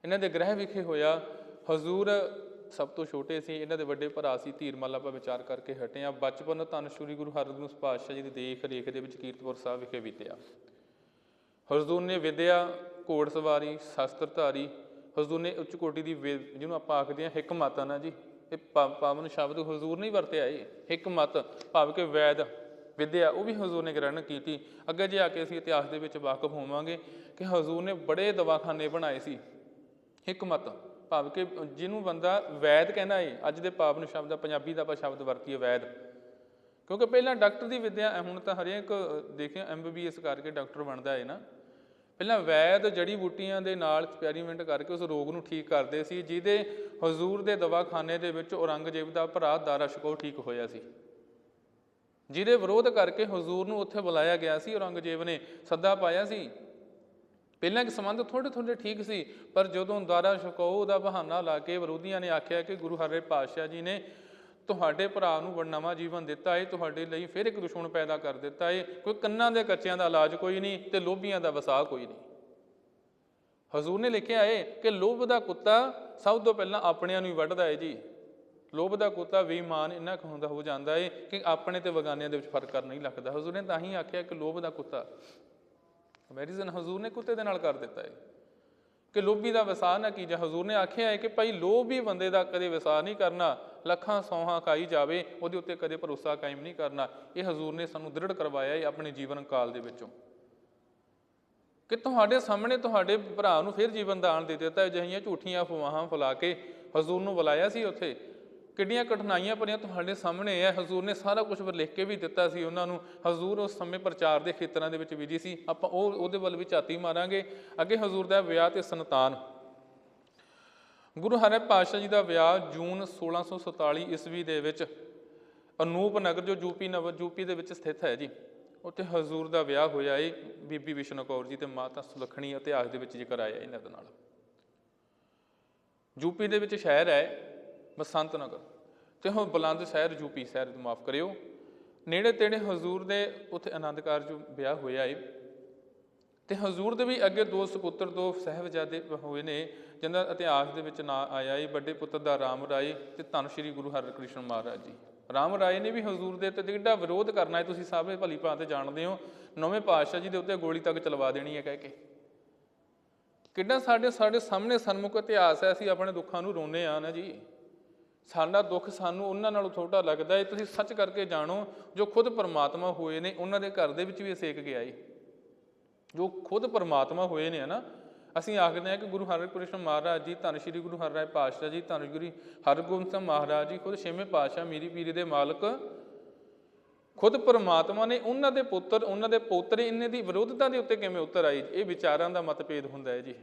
ਇਹਨਾਂ ਦੇ ਗ੍ਰਹਿ ਵਿਖੇ ਹੋਇਆ ਹਜ਼ੂਰ ਸਭ ਤੋਂ ਛੋਟੇ ਸੀ, ਇਹਨਾਂ ਦੇ ਵੱਡੇ ਭਰਾ ਸੀ ਧੀਰਮਲ ਆਪਾਂ ਵਿਚਾਰ ਕਰਕੇ ਹਟੇ ਆ ਬਚਪਨ ਧੰਨ ਸ਼੍ਰੀ ਗੁਰੂ ਹਰਗੋਬਿੰਦ ਪਾਤਸ਼ਾਹ ਜੀ ਦੀ ਦੇਖ ਰੇਖ ਦੇ ਵਿੱਚ ਕੀਰਤਪੁਰ ਸਾਹਿਬ ਵਿਖੇ ਬੀਤਿਆ। ਹਜ਼ੂਰ ਨੇ ਵਿਦਿਆ ਘੋੜਸਵਾਰੀ ਸ਼ਸਤਰਧਾਰੀ ਹਜ਼ੂਰ ਨੇ ਉੱਚ ਕੋਟੀ ਦੀ ਵੇ- ਜਿਹਨੂੰ ਆਪਾਂ ਆਖਦੇ ਹਾਂ ਹਿਕਮਤ ਆ ਨਾ ਜੀ, ਇਹ ਪਾਵਨ ਸ਼ਬਦ ਹਜ਼ੂਰ ਨਹੀਂ ਵਰਤਿਆ ਇਹ, ਹਿਕਮਤ, ਭਾਵ ਕਿ ਵੈਦ, ਵਿਦਿਆ, ਉਹ ਵੀ ਹਜ਼ੂਰ ਨੇ ਗ੍ਰਹਿਣ ਕੀਤੀ। ਅੱਗੇ ਜੇ ਆ ਕੇ ਅਸੀਂ ਇਤਿਹਾਸ ਦੇ ਵਿੱਚ ਵਾਕਫ ਹੋਵਾਂਗੇ ਕਿ ਹਜ਼ੂਰ ਨੇ ਬੜੇ ਦਵਾਖਾਨੇ ਬਣਾਏ ਸੀ, ਹਿਕਮਤ। ਭਾਵ ਕਿ ਜਿਹਨੂੰ ਬੰਦਾ ਵੈਦ ਕਹਿੰਦਾ ਏ, ਅੱਜ ਦੇ ਪਾਵਨ ਸ਼ਬਦ ਆ ਪੰਜਾਬੀ ਦਾ ਆਪਾਂ ਸ਼ਬਦ ਵਰਤੀਏ ਵੈਦ। ਕਿਉਂਕਿ ਪਹਿਲਾਂ ਡਾਕਟਰ ਦੀ ਵਿੱਦਿਆ, ਹੁਣ ਤਾਂ ਹਰੇਕ ਦੇਖਿਆ ਐਮਬੀਬੀਐਸ ਕਰਕੇ ਡਾਕਟਰ ਬਣਦਾ ਏ ਨਾ। ਪਹਿਲਾਂ ਵੈਦ ਜੜੀ ਬੂਟੀਆਂ ਦੇ ਨਾਲ ਐਕਸਪੈਰੀਮੈਂਟ ਕਰਕੇ ਉਸ ਰੋਗ ਨੂੰ ਠੀਕ ਕਰਦੇ ਸੀ, ਜਿਹਦੇ ਹਜ਼ੂਰ ਦੇ ਦਵਾਖਾਨੇ ਦੇ ਵਿੱਚ ਔਰੰਗਜ਼ੇਬ ਦਾ ਭਰਾ ਦਾਰਾ ਸ਼ਿਕੋ ਠੀਕ ਹੋਇਆ ਸੀ। ਜਿਹਦੇ ਵਿਰੋਧ ਕਰਕੇ ਹਜ਼ੂਰ ਨੂੰ ਉੱਥੇ ਬੁਲਾਇਆ ਗਿਆ ਸੀ, ਔਰੰਗਜ਼ੇਬ ਨੇ ਸੱਦਾ ਪਾਇਆ ਸੀ ਪਹਿਲਾਂ ਇੱਕ ਸੰਬੰਧ ਥੋੜੇ ਥੋੜੇ ਠੀਕ ਸੀ, ਪਰ ਜਦੋਂ ਦਾਰਾ ਸ਼ਕੋ ਦਾ ਬਹਾਨਾ ਲਾ ਕੇ ਵਿਰੋਧੀਆਂ ਨੇ ਆਖਿਆ ਕਿ ਗੁਰੂ ਹਰੇ ਪਾਤਸ਼ਾਹ ਜੀ ਨੇ ਤੁਹਾਡੇ ਭਰਾ ਨੂੰ ਬੜ ਨਵਾਂ ਜੀਵਨ ਦਿੱਤਾ ਹੈ ਤੁਹਾਡੇ ਲਈ ਫਿਰ ਇੱਕ ਦੁਸ਼ਮਣ ਪੈਦਾ ਕਰ ਦਿੱਤਾ ਹੈ ਕੋਈ ਕੰਨਾਂ ਦੇ ਕੱਚਿਆਂ ਦਾ ਇਲਾਜ ਕੋਈ ਨਹੀਂ ਤੇ ਲੋਭੀਆਂ ਦਾ ਵਸਾ ਕੋਈ ਨਹੀਂ। ਹਜ਼ੂਰ ਨੇ ਲਿਖਿਆ ਏ ਕਿ ਲੋਭ ਦਾ ਕੁੱਤਾ ਸਭ ਤੋਂ ਪਹਿਲਾਂ ਆਪਣਿਆਂ ਨੂੰ ਹੀ ਵੱਢਦਾ ਏ ਜੀ। ਲੋਭ ਦਾ ਕੁੱਤਾ ਬੇਈਮਾਨ ਇੰਨਾ ਕੁ ਹੁੰਦਾ ਹੋ ਜਾਂਦਾ ਏ ਕਿ ਆਪਣੇ ਤੇ ਬਗਾਨਿਆਂ ਦੇ ਵਿੱਚ ਫ਼ਰਕ ਕਰ ਨਹੀਂ ਲੱਗਦਾ। ਹਜ਼ੂਰ ਨੇ ਤਾਂ ਹੀ ਆਖਿਆ ਕਿ ਲੋਭ ਦਾ ਕੁੱਤਾ ਕੰਪੈਰੀਜ਼ਨ ਹਜ਼ੂਰ ਨੇ ਕੁੱਤੇ ਦੇ ਨਾਲ ਕਰ ਦਿੱਤਾ ਹੈ ਕਿ ਲੋਭੀ ਦਾ ਵਸਾਹ ਨਾ ਕੀਜਾ। ਹਜ਼ੂਰ ਨੇ ਆਖਿਆ ਹੈ ਕਿ ਭਾਈ ਲੋਭ ਬੰਦੇ ਦਾ ਕਦੇ ਵਿਸਾਰ ਨਹੀਂ ਕਰਨਾ। ਲੱਖਾਂ ਸੌਹਾਂ ਖਾਈ ਜਾਵੇ, ਉਹਦੇ ਉੱਤੇ ਕਦੇ ਭਰੋਸਾ ਕਾਇਮ ਨਹੀਂ ਕਰਨਾ। ਇਹ ਹਜ਼ੂਰ ਨੇ ਸਾਨੂੰ ਦ੍ਰਿੜ ਕਰਵਾਇਆ ਹੈ ਆਪਣੇ ਜੀਵਨ ਕਾਲ ਦੇ ਵਿੱਚੋਂ। ਕਿ ਤੁਹਾਡੇ ਸਾਹਮਣੇ ਤੁਹਾਡੇ ਭਰਾ ਨੂੰ ਫਿਰ ਜੀਵਨ ਦਾਨ ਦੇ ਦਿੱਤਾ ਅਜਿਹੀਆਂ ਝੂਠੀਆਂ ਅਫਵਾਹਾਂ ਫੈਲਾ ਕੇ ਹਜ਼ੂਰ ਨੂੰ ਬੁਲਾਇਆ ਸੀ ਉੱਥੇ। ਕਿੰਨੀਆਂ ਕਠਿਨਾਈਆਂ ਭਰੀਆਂ ਤੁਹਾਡੇ ਸਾਹਮਣੇ ਹੈ ਹਜ਼ੂਰ ਨੇ ਸਾਰਾ ਕੁਝ ਲਿਖ ਕੇ ਵੀ ਦਿੱਤਾ ਸੀ। ਉਹਨਾਂ ਨੂੰ ਹਜ਼ੂਰ ਉਸ ਸਮੇਂ ਪ੍ਰਚਾਰ ਦੇ ਖੇਤਰਾਂ ਦੇ ਵਿੱਚ ਬਿਜ਼ੀ ਸੀ। ਆਪਾਂ ਉਹ, ਉਹਦੇ ਵੱਲ ਵੀ ਝਾਤੀ ਮਾਰਾਂਗੇ। ਅੱਗੇ ਹਜ਼ੂਰ ਦਾ ਵਿਆਹ ਤੇ ਸੰਤਾਨ। ਗੁਰੂ ਹਰਿ ਪਾਤਸ਼ਾਹ ਜੀ ਦਾ ਵਿਆਹ ਜੂਨ 1647 ਈਸਵੀ ਦੇ ਵਿੱਚ ਅਨੂਪ ਨਗਰ, ਜੋ ਯੂਪੀ ਨਵ ਯੂਪੀ ਦੇ ਵਿੱਚ ਸਥਿਤ ਹੈ ਜੀ। ਉੱਥੇ ਹਜ਼ੂਰ ਦਾ ਵਿਆਹ ਹੋਇਆ ਏ। ਬੀਬੀ ਵਿਸ਼ਨੂੰ ਕੌਰ ਜੀ ਤੇ ਮਾਤਾ ਸੁਲੱਖਣੀ ਇਤਿਹਾਸ ਦੇ ਵਿੱਚ ਜ਼ਿਕਰ ਆਇਆ ਇਹਨਾਂ ਦੇ ਨਾਲ। ਯੂਪੀ ਦੇ ਵਿੱਚ ਸ਼ਹਿਰ ਹੈ ਬਸੰਤ ਨਗਰ ਤੇ ਉਹ ਬੁਲੰਦ ਸ਼ਹਿਰ ਯੂਪੀ ਸ਼ਹਿਰ ਨੂੰ ਮਾਫ ਕਰਿਓ। ਨੇੜੇ ਤੇੜੇ ਹਜ਼ੂਰ ਦੇ ਉੱਥੇ ਆਨੰਦ ਕਾਰਜ ਵਿਆਹ ਹੋਇਆ ਏ। ਤੇ ਹਜ਼ੂਰ ਦੇ ਵੀ ਅੱਗੇ ਦੋ ਸੁਪੁੱਤਰ, ਦੋ ਸਹਿਬਜ਼ਾਦੇ ਹੋਏ ਨੇ, ਜਿਨ੍ਹਾਂ ਇਤਿਹਾਸ ਦੇ ਵਿੱਚ ਨਾਂ ਆਇਆ ਏ। ਵੱਡੇ ਪੁੱਤਰ ਦਾ ਰਾਮ ਰਾਏ ਤੇ ਧੰਨ ਸ਼੍ਰੀ ਗੁਰੂ ਹਰਿਕ੍ਰਿਸ਼ਨ ਮਹਾਰਾਜ ਜੀ। ਰਾਮ ਰਾਏ ਨੇ ਵੀ ਹਜ਼ੂਰ ਦੇ ਉੱਤੇ ਕਿੱਡਾ ਵਿਰੋਧ ਕਰਨਾ ਹੈ ਤੁਸੀਂ ਸਾਰੇ ਭਲੀ ਭਾਂਤ ਜਾਣਦੇ ਹੋ। ਨੌਵੇਂ ਪਾਤਸ਼ਾਹ ਜੀ ਦੇ ਉੱਤੇ ਗੋਲੀ ਤੱਕ ਚਲਵਾ ਦੇਣੀ ਹੈ ਕਹਿ ਕੇ। ਕਿੱਡਾ ਸਾਡੇ ਸਾਡੇ ਸਾਹਮਣੇ ਸਨਮੁਖ ਇਤਿਹਾਸ ਹੈ। ਅਸੀਂ ਆਪਣੇ ਦੁੱਖਾਂ ਨੂੰ ਰੋਨੇ ਆ ਨਾ ਜੀ। ਸਾਡਾ ਦੁੱਖ ਸਾਨੂੰ ਉਹਨਾਂ ਨਾਲੋਂ ਛੋਟਾ ਲੱਗਦਾ ਹੈ ਤੁਸੀਂ ਸੱਚ ਕਰਕੇ ਜਾਣੋ, ਜੋ ਖੁਦ ਪਰਮਾਤਮਾ ਹੋਏ ਨੇ, ਉਹਨਾਂ ਦੇ ਘਰ ਦੇ ਵਿੱਚ ਵੀ ਇਹ ਸੇਕ ਗਿਆ ਏ। ਜੋ ਖੁਦ ਪਰਮਾਤਮਾ ਹੋਏ ਨੇ ਹਨਾ, ਅਸੀਂ ਆਖਦੇ ਹਾਂ ਕਿ ਗੁਰੂ ਹਰਿਕ੍ਰਿਸ਼ਨ ਮਹਾਰਾਜ ਜੀ, ਧੰਨ ਸ਼੍ਰੀ ਗੁਰੂ ਹਰਿਰਾਏ ਪਾਤਸ਼ਾਹ ਜੀ, ਧੰਨ ਗੁਰੂ ਹਰਗੋਬਿੰਦ ਸਿੰਘ ਮਹਾਰਾਜ ਜੀ, ਖੁਦ ਛੇਵੇਂ ਪਾਤਸ਼ਾਹ ਮੀਰੀ ਪੀਰੀ ਦੇ ਮਾਲਕ। ਖੁਦ ਪਰਮਾਤਮਾ ਨੇ ਉਹਨਾਂ ਦੇ ਪੁੱਤਰ, ਉਹਨਾਂ ਦੇ ਪੋਤਰੇ, ਇੰਨੇ ਦੀ ਵਿਰੋਧਤਾ ਦੇ ਉੱਤੇ ਕਿਵੇਂ ਉਤਰ ਆਈ ਇਹ ਵਿਚਾਰਾਂ ਦਾ ਮਤਭੇਦ ਹੁੰਦਾ ਹੈ ਜੀ।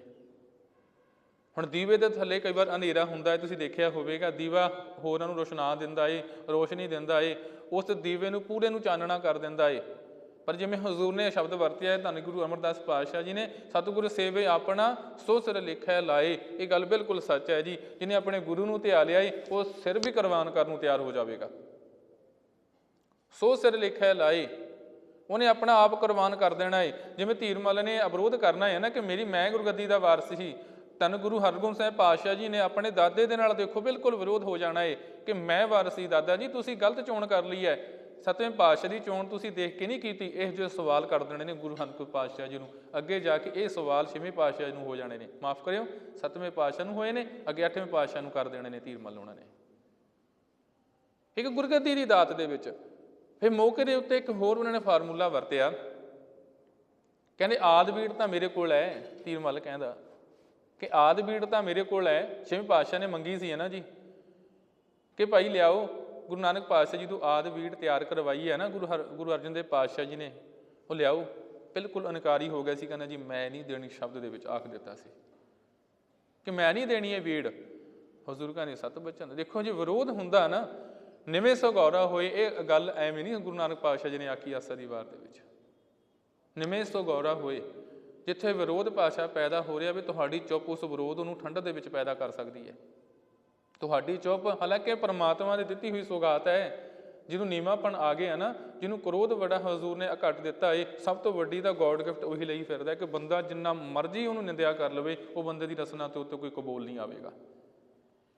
ਹੁਣ ਦੀਵੇ ਦੇ ਥੱਲੇ ਕਈ ਵਾਰ ਹਨੇਰਾ ਹੁੰਦਾ ਹੈ, ਤੁਸੀਂ ਦੇਖਿਆ ਹੋਵੇਗਾ, ਦੀਵਾ ਹੋਰਾਂ ਨੂੰ ਰੋਸ਼ਨਾ ਦਿੰਦਾ ਏ, ਰੋਸ਼ਨੀ ਦਿੰਦਾ ਏ, ਉਸ ਦੀਵੇ ਨੂੰ ਪੂਰੇ ਨੂੰ ਚਾਨਣਾ ਕਰ ਦਿੰਦਾ ਏ। ਪਰ ਜਿਵੇਂ ਹਜ਼ੂਰ ਨੇ ਸ਼ਬਦ ਵਰਤਿਆ ਹੈ, ਧੰਨ ਗੁਰੂ ਅਮਰਦਾਸ ਪਾਤਸ਼ਾਹ ਜੀ ਨੇ, ਸਤਿਗੁਰ ਸੇਵੇ ਆਪਣਾ, ਸੋ ਸਿਰ ਲਿਖਿਆ ਲਾਏ। ਇਹ ਗੱਲ ਬਿਲਕੁਲ ਸੱਚ ਹੈ ਜੀ ਜਿਹਨੇ ਆਪਣੇ ਗੁਰੂ ਨੂੰ ਧਿਆ ਲਿਆ ਏ, ਉਹ ਸਿਰ ਵੀ ਕੁਰਬਾਨ ਕਰਨ ਨੂੰ ਤਿਆਰ ਹੋ ਜਾਵੇਗਾ। ਸੋ ਸਿਰ ਲਿਖਿਆ ਲਾਏ, ਉਹਨੇ ਆਪਣਾ ਆਪ ਕੁਰਬਾਨ ਕਰ ਦੇਣਾ ਏ। ਜਿਵੇਂ ਧੀਰਮਲ ਨੇ ਅਵਰੋਧ ਕਰਨਾ ਹੈ ਨਾ ਕਿ ਮੇਰੀ ਮੈਂ ਗੁਰਗੱਦੀ ਦਾ ਵਾਰਸ ਸੀ ਤਨ ਗੁਰੂ ਹਰਗੋਬਿੰਦ ਸਾਹਿਬ ਪਾਤਸ਼ਾਹ ਜੀ ਨੇ ਆਪਣੇ ਦਾਦੇ ਦੇ ਨਾਲ ਦੇਖੋ ਬਿਲਕੁਲ ਵਿਰੋਧ ਹੋ ਜਾਣਾ ਏ ਕਿ ਮੈਂ ਵਾਰਸ ਦਾਦਾ ਜੀ, ਤੁਸੀਂ ਗਲਤ ਚੋਣ ਕਰ ਲਈ ਹੈ ਸਤਵੇਂ ਪਾਤਸ਼ਾਹ ਦੀ ਚੋਣ ਤੁਸੀਂ ਦੇਖ ਕੇ ਨਹੀਂ ਕੀਤੀ, ਇਹ ਜੋ ਸਵਾਲ ਕਰ ਦੇਣੇ ਨੇ ਗੁਰੂ ਹਰਗੋਬਿੰਦ ਪਾਤਸ਼ਾਹ ਜੀ ਨੂੰ। ਅੱਗੇ ਜਾ ਕੇ ਇਹ ਸਵਾਲ ਛੇਵੇਂ ਪਾਤਸ਼ਾਹ ਜੀ ਨੂੰ ਹੋ ਜਾਣੇ ਨੇ। ਮਾਫ ਕਰਿਓ, ਸਤਵੇਂ ਪਾਤਸ਼ਾਹ ਨੂੰ ਹੋਏ ਨੇ, ਅੱਗੇ ਅੱਠਵੇਂ ਪਾਤਸ਼ਾਹ ਨੂੰ ਕਰ ਦੇਣੇ ਨੇ ਧੀਰਮਲ ਉਹਨਾਂ ਨੇ। ਇੱਕ ਗੁਰਗੱਦੀ ਦੀ ਦਾਤ ਦੇ ਵਿੱਚ ਫਿਰ ਮੌਕੇ ਦੇ ਉੱਤੇ ਇੱਕ ਹੋਰ ਉਹਨਾਂ ਨੇ ਫਾਰਮੂਲਾ ਵਰਤਿਆ। ਕਹਿੰਦੇ ਆਦਬੀੜ ਤਾਂ ਮੇਰੇ ਕੋਲ ਹੈ ਤੀਰਮਲ ਕਹਿੰਦਾ। ਕਿ ਆਦਬੀੜ ਤਾਂ ਮੇਰੇ ਕੋਲ ਹੈ, ਛੇਵੇਂ ਪਾਤਸ਼ਾਹ ਨੇ ਮੰਗੀ ਸੀ ਹੈ ਨਾ ਜੀ। ਕਿ ਭਾਈ ਲਿਆਓ, ਗੁਰੂ ਨਾਨਕ ਪਾਤਸ਼ਾਹ ਜੀ ਤੋਂ ਆਦਬੀੜ ਤਿਆਰ ਕਰਵਾਈ ਹੈ ਨਾ, ਗੁਰੂ ਹਰ, ਗੁਰੂ ਅਰਜਨ ਦੇਵ ਪਾਤਸ਼ਾਹ ਜੀ ਨੇ। ਉਹ ਲਿਆਓ, ਬਿਲਕੁਲ ਇਨਕਾਰੀ ਹੋ ਗਿਆ ਸੀ, ਕਹਿੰਦਾ ਜੀ, ਮੈਂ ਨਹੀਂ ਦੇਣੀ ਸ਼ਬਦ ਦੇ ਵਿੱਚ ਆਖ ਦਿੱਤਾ ਸੀ। ਕਿ ਮੈਂ ਨਹੀਂ ਦੇਣੀ ਇਹ ਬੀੜ ਹਜ਼ੂਰ ਕਹਿੰਦੇ ਸਤ ਬਚਨ ਦੇਖੋ ਜੇ, ਵਿਰੋਧ ਹੁੰਦਾ ਨਾ, ਨਿਵੇਂ ਸਗੌਰਾ ਹੋਏ, ਇਹ ਗੱਲ ਐਵੇਂ ਨਹੀਂ ਗੁਰੂ ਨਾਨਕ ਪਾਤਸ਼ਾਹ ਜੀ ਨੇ ਆਖੀ ਆਸਾ ਦੀ ਵਾਰ ਦੇ ਵਿੱਚ। ਨਿਵੇਂ ਸਗੌਰਾ ਹੋਏ। ਜਿੱਥੇ ਵਿਰੋਧ ਭਾਸ਼ਾ ਪੈਦਾ ਹੋ ਰਿਹਾ ਵੀ ਤੁਹਾਡੀ ਚੁੱਪ ਉਸ ਵਿਰੋਧ ਨੂੰ ਠੰਡ ਦੇ ਵਿੱਚ ਪੈਦਾ ਕਰ ਸਕਦੀ ਹੈ। ਤੁਹਾਡੀ ਚੁੱਪ ਹਾਲਾਂਕਿ ਪਰਮਾਤਮਾ ਦੀ ਦਿੱਤੀ ਹੋਈ ਸੁਗਾਤ ਹੈ, ਜਿਹਨੂੰ ਨੀਮਾਪਣ ਆ ਗਿਆ ਨਾ, ਜਿਹਨੂੰ ਕ੍ਰੋਧ ਵੱਡਾ ਹਜ਼ੂਰ ਨੇ ਘੱਟ ਦਿੱਤਾ ਏ, ਸਭ ਤੋਂ ਵੱਡੀ ਤਾਂ ਗੋਡ ਗਿਫਟ ਉਹੀ ਲਈ ਫਿਰਦਾ ਕਿ ਬੰਦਾ ਜਿੰਨਾ ਮਰਜ਼ੀ ਉਹਨੂੰ ਨਿੰਦਿਆ ਕਰ ਲਵੇ, ਉਹ ਬੰਦੇ ਦੀ ਰਸਨਾ ਤੇ ਉੱਤੇ ਕੋਈ ਕਬੂਲ ਨਹੀਂ ਆਵੇਗਾ।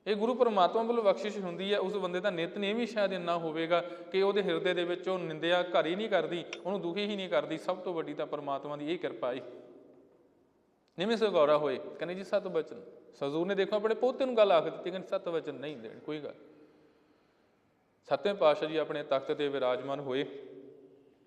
ਇਹ ਗੁਰੂ ਪਰਮਾਤਮਾ ਵੱਲੋਂ ਬਖਸ਼ਿਸ਼ ਹੁੰਦੀ ਹੈ, ਉਸ ਬੰਦੇ ਦਾ ਨਿਤਨ ਇਹ ਵੀ ਸ਼ਾਇਦ ਇੰਨਾ ਹੋਵੇਗਾ ਕਿ ਉਹਦੇ ਹਿਰਦੇ ਦੇ ਵਿੱਚ ਉਹ ਨਿੰਦਿਆ ਘਰ ਹੀ ਨਹੀਂ ਕਰਦੀ, ਉਹਨੂੰ ਦੁਖੀ ਹੀ ਨਹੀਂ ਕਰਦੀ, ਸਭ ਤੋਂ ਵੱਡੀ ਤਾਂ ਪਰਮਾਤਮਾ ਦੀ ਇਹ ਕਿਰਪਾ ਏ। ਨਿਮੇ ਸੇ ਗੌਰਾ ਹੋਏ। ਕਹਿੰਦੇ ਜੀ, ਸਤ ਬਚਨ। ਸਜ਼ੂਰ ਨੇ ਦੇਖੋ, ਆਪਣੇ ਪੋਤੇ ਨੂੰ ਗੱਲ ਆਖ ਦਿੱਤੀ। ਕਹਿੰਦੇ, ਸਤ ਬਚਨ ਨਹੀਂ ਦੇਣ, ਕੋਈ ਗੱਲ। ਸਤਵੇਂ ਪਾਤਸ਼ਾਹ ਜੀ ਆਪਣੇ ਤਖਤ ਤੇ ਵਿਰਾਜਮਾਨ ਹੋਏ।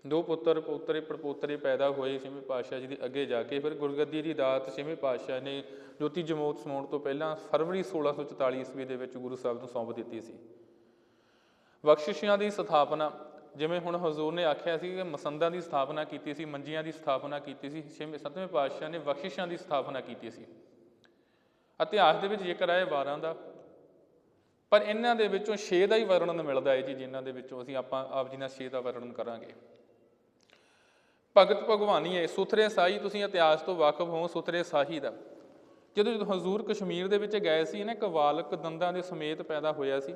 ਦੋ ਪੁੱਤਰ, ਪੋਤਰੇ, ਪੜਪੋਤਰੇ ਪੈਦਾ ਹੋਏ ਛੇਵੇਂ ਪਾਤਸ਼ਾਹ ਜੀ ਦੇ ਅੱਗੇ ਜਾ ਕੇ। ਫਿਰ ਗੁਰਗੱਦੀ ਦੀ ਦਾਤ ਛੇਵੇਂ ਪਾਤਸ਼ਾਹ ਨੇ ਜੋਤੀ ਜਮੋਤ ਸਮਾਉਣ ਤੋਂ ਪਹਿਲਾਂ ਫਰਵਰੀ 1644 ਈਸਵੀ ਦੇ ਵਿੱਚ ਗੁਰੂ ਸਾਹਿਬ ਨੂੰ ਸੌਂਪ ਦਿੱਤੀ ਸੀ। ਬਖਸ਼ਿਸ਼ਾਂ ਦੀ ਸਥਾਪਨਾ ਜਿਵੇਂ ਹੁਣ ਹਜ਼ੂਰ ਨੇ ਆਖਿਆ ਸੀ ਕਿ ਮਸੰਦਾਂ ਦੀ ਸਥਾਪਨਾ ਕੀਤੀ ਸੀ, ਮੰਜੀਆਂ ਦੀ ਸਥਾਪਨਾ ਕੀਤੀ ਸੀ, ਛੇਵੇਂ, ਸੱਤਵੇਂ ਪਾਤਸ਼ਾਹ ਨੇ ਬਖਸ਼ਿਸ਼ਾਂ ਦੀ ਸਥਾਪਨਾ ਕੀਤੀ ਸੀ। ਇਤਿਹਾਸ ਦੇ ਵਿੱਚ ਜ਼ਿਕਰ ਆਏ 12 ਦਾ, ਪਰ ਇਹਨਾਂ ਦੇ ਵਿੱਚੋਂ 6 ਦਾ ਹੀ ਵਰਣਨ ਮਿਲਦਾ ਹੈ ਜੀ, ਜਿਨ੍ਹਾਂ ਦੇ ਵਿੱਚੋਂ ਅਸੀਂ ਆਪਾਂ ਆਪ ਜੀ ਨਾਲ 6 ਦਾ ਵਰਣਨ ਕਰਾਂਗੇ। ਭਗਤ ਭਗਵਾਨੀ ਹੈ, ਸੁਥਰੇ ਸਾਈ ਤੁਸੀਂ ਇਤਿਹਾਸ ਤੋਂ ਵਾਕਿਫ ਹੋ, ਸੁਥਰੇ ਸਾਹੀ ਦਾ। ਜਦੋਂ ਜਦੋਂ ਹਜ਼ੂਰ ਕਸ਼ਮੀਰ ਦੇ ਵਿੱਚ ਗਏ ਸੀ, ਨਾ ਇੱਕ ਬਾਲਕ ਦੰਦਾਂ ਦੇ ਸਮੇਤ ਪੈਦਾ ਹੋਇਆ ਸੀ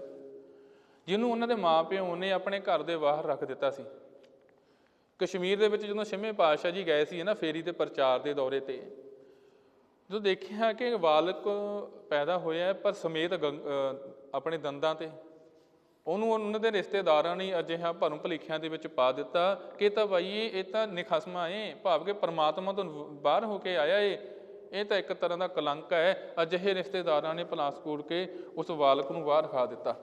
ਜਿਹਨੂੰ ਉਹਨਾਂ ਦੇ ਮਾਪਿਓ ਨੇ ਆਪਣੇ ਘਰ ਦੇ ਬਾਹਰ ਰੱਖ ਦਿੱਤਾ ਸੀ। ਕਸ਼ਮੀਰ ਦੇ ਵਿੱਚ ਜਦੋਂ ਛੇਵੇਂ ਪਾਤਸ਼ਾਹ ਜੀ ਗਏ ਸੀ ਨਾ ਫੇਰੀ ਤੇ ਪ੍ਰਚਾਰ ਦੇ ਦੌਰੇ ਤੇ, ਜਦੋਂ ਦੇਖਿਆ ਕਿ ਬਾਲਕ ਪੈਦਾ ਹੋਇਆ ਪਰ ਸਮੇਤ ਗੰ- ਆਪਣੇ ਦੰਦਾਂ ਤੇ, ਉਹਨੂੰ ਉਹਨਾਂ ਦੇ ਰਿਸ਼ਤੇਦਾਰਾਂ ਨੇ ਅਜਿਹਾ ਭਰਮ ਭਲੇਖਿਆਂ ਦੇ ਵਿੱਚ ਪਾ ਦਿੱਤਾ ਕਿ ਤਾਂ ਭਾਈ ਇਹ ਤਾਂ ਨਿਖਸਮਾ ਏ, ਭਾਵ ਕਿ ਪਰਮਾਤਮਾ ਤੋਂ ਬਾਹਰ ਹੋ ਕੇ ਆਇਆ ਏ, ਇਹ ਤਾਂ ਇੱਕ ਤਰ੍ਹਾਂ ਦਾ ਕਲੰਕ ਹੈ। ਅਜਿਹੇ ਰਿਸ਼ਤੇਦਾਰਾਂ ਨੇ ਪਲਾਸਕੋਟ ਕੇ ਉਸ ਬਾਲਕ ਨੂੰ ਬਾਹਰ ਖਾ ਦਿੱਤਾ।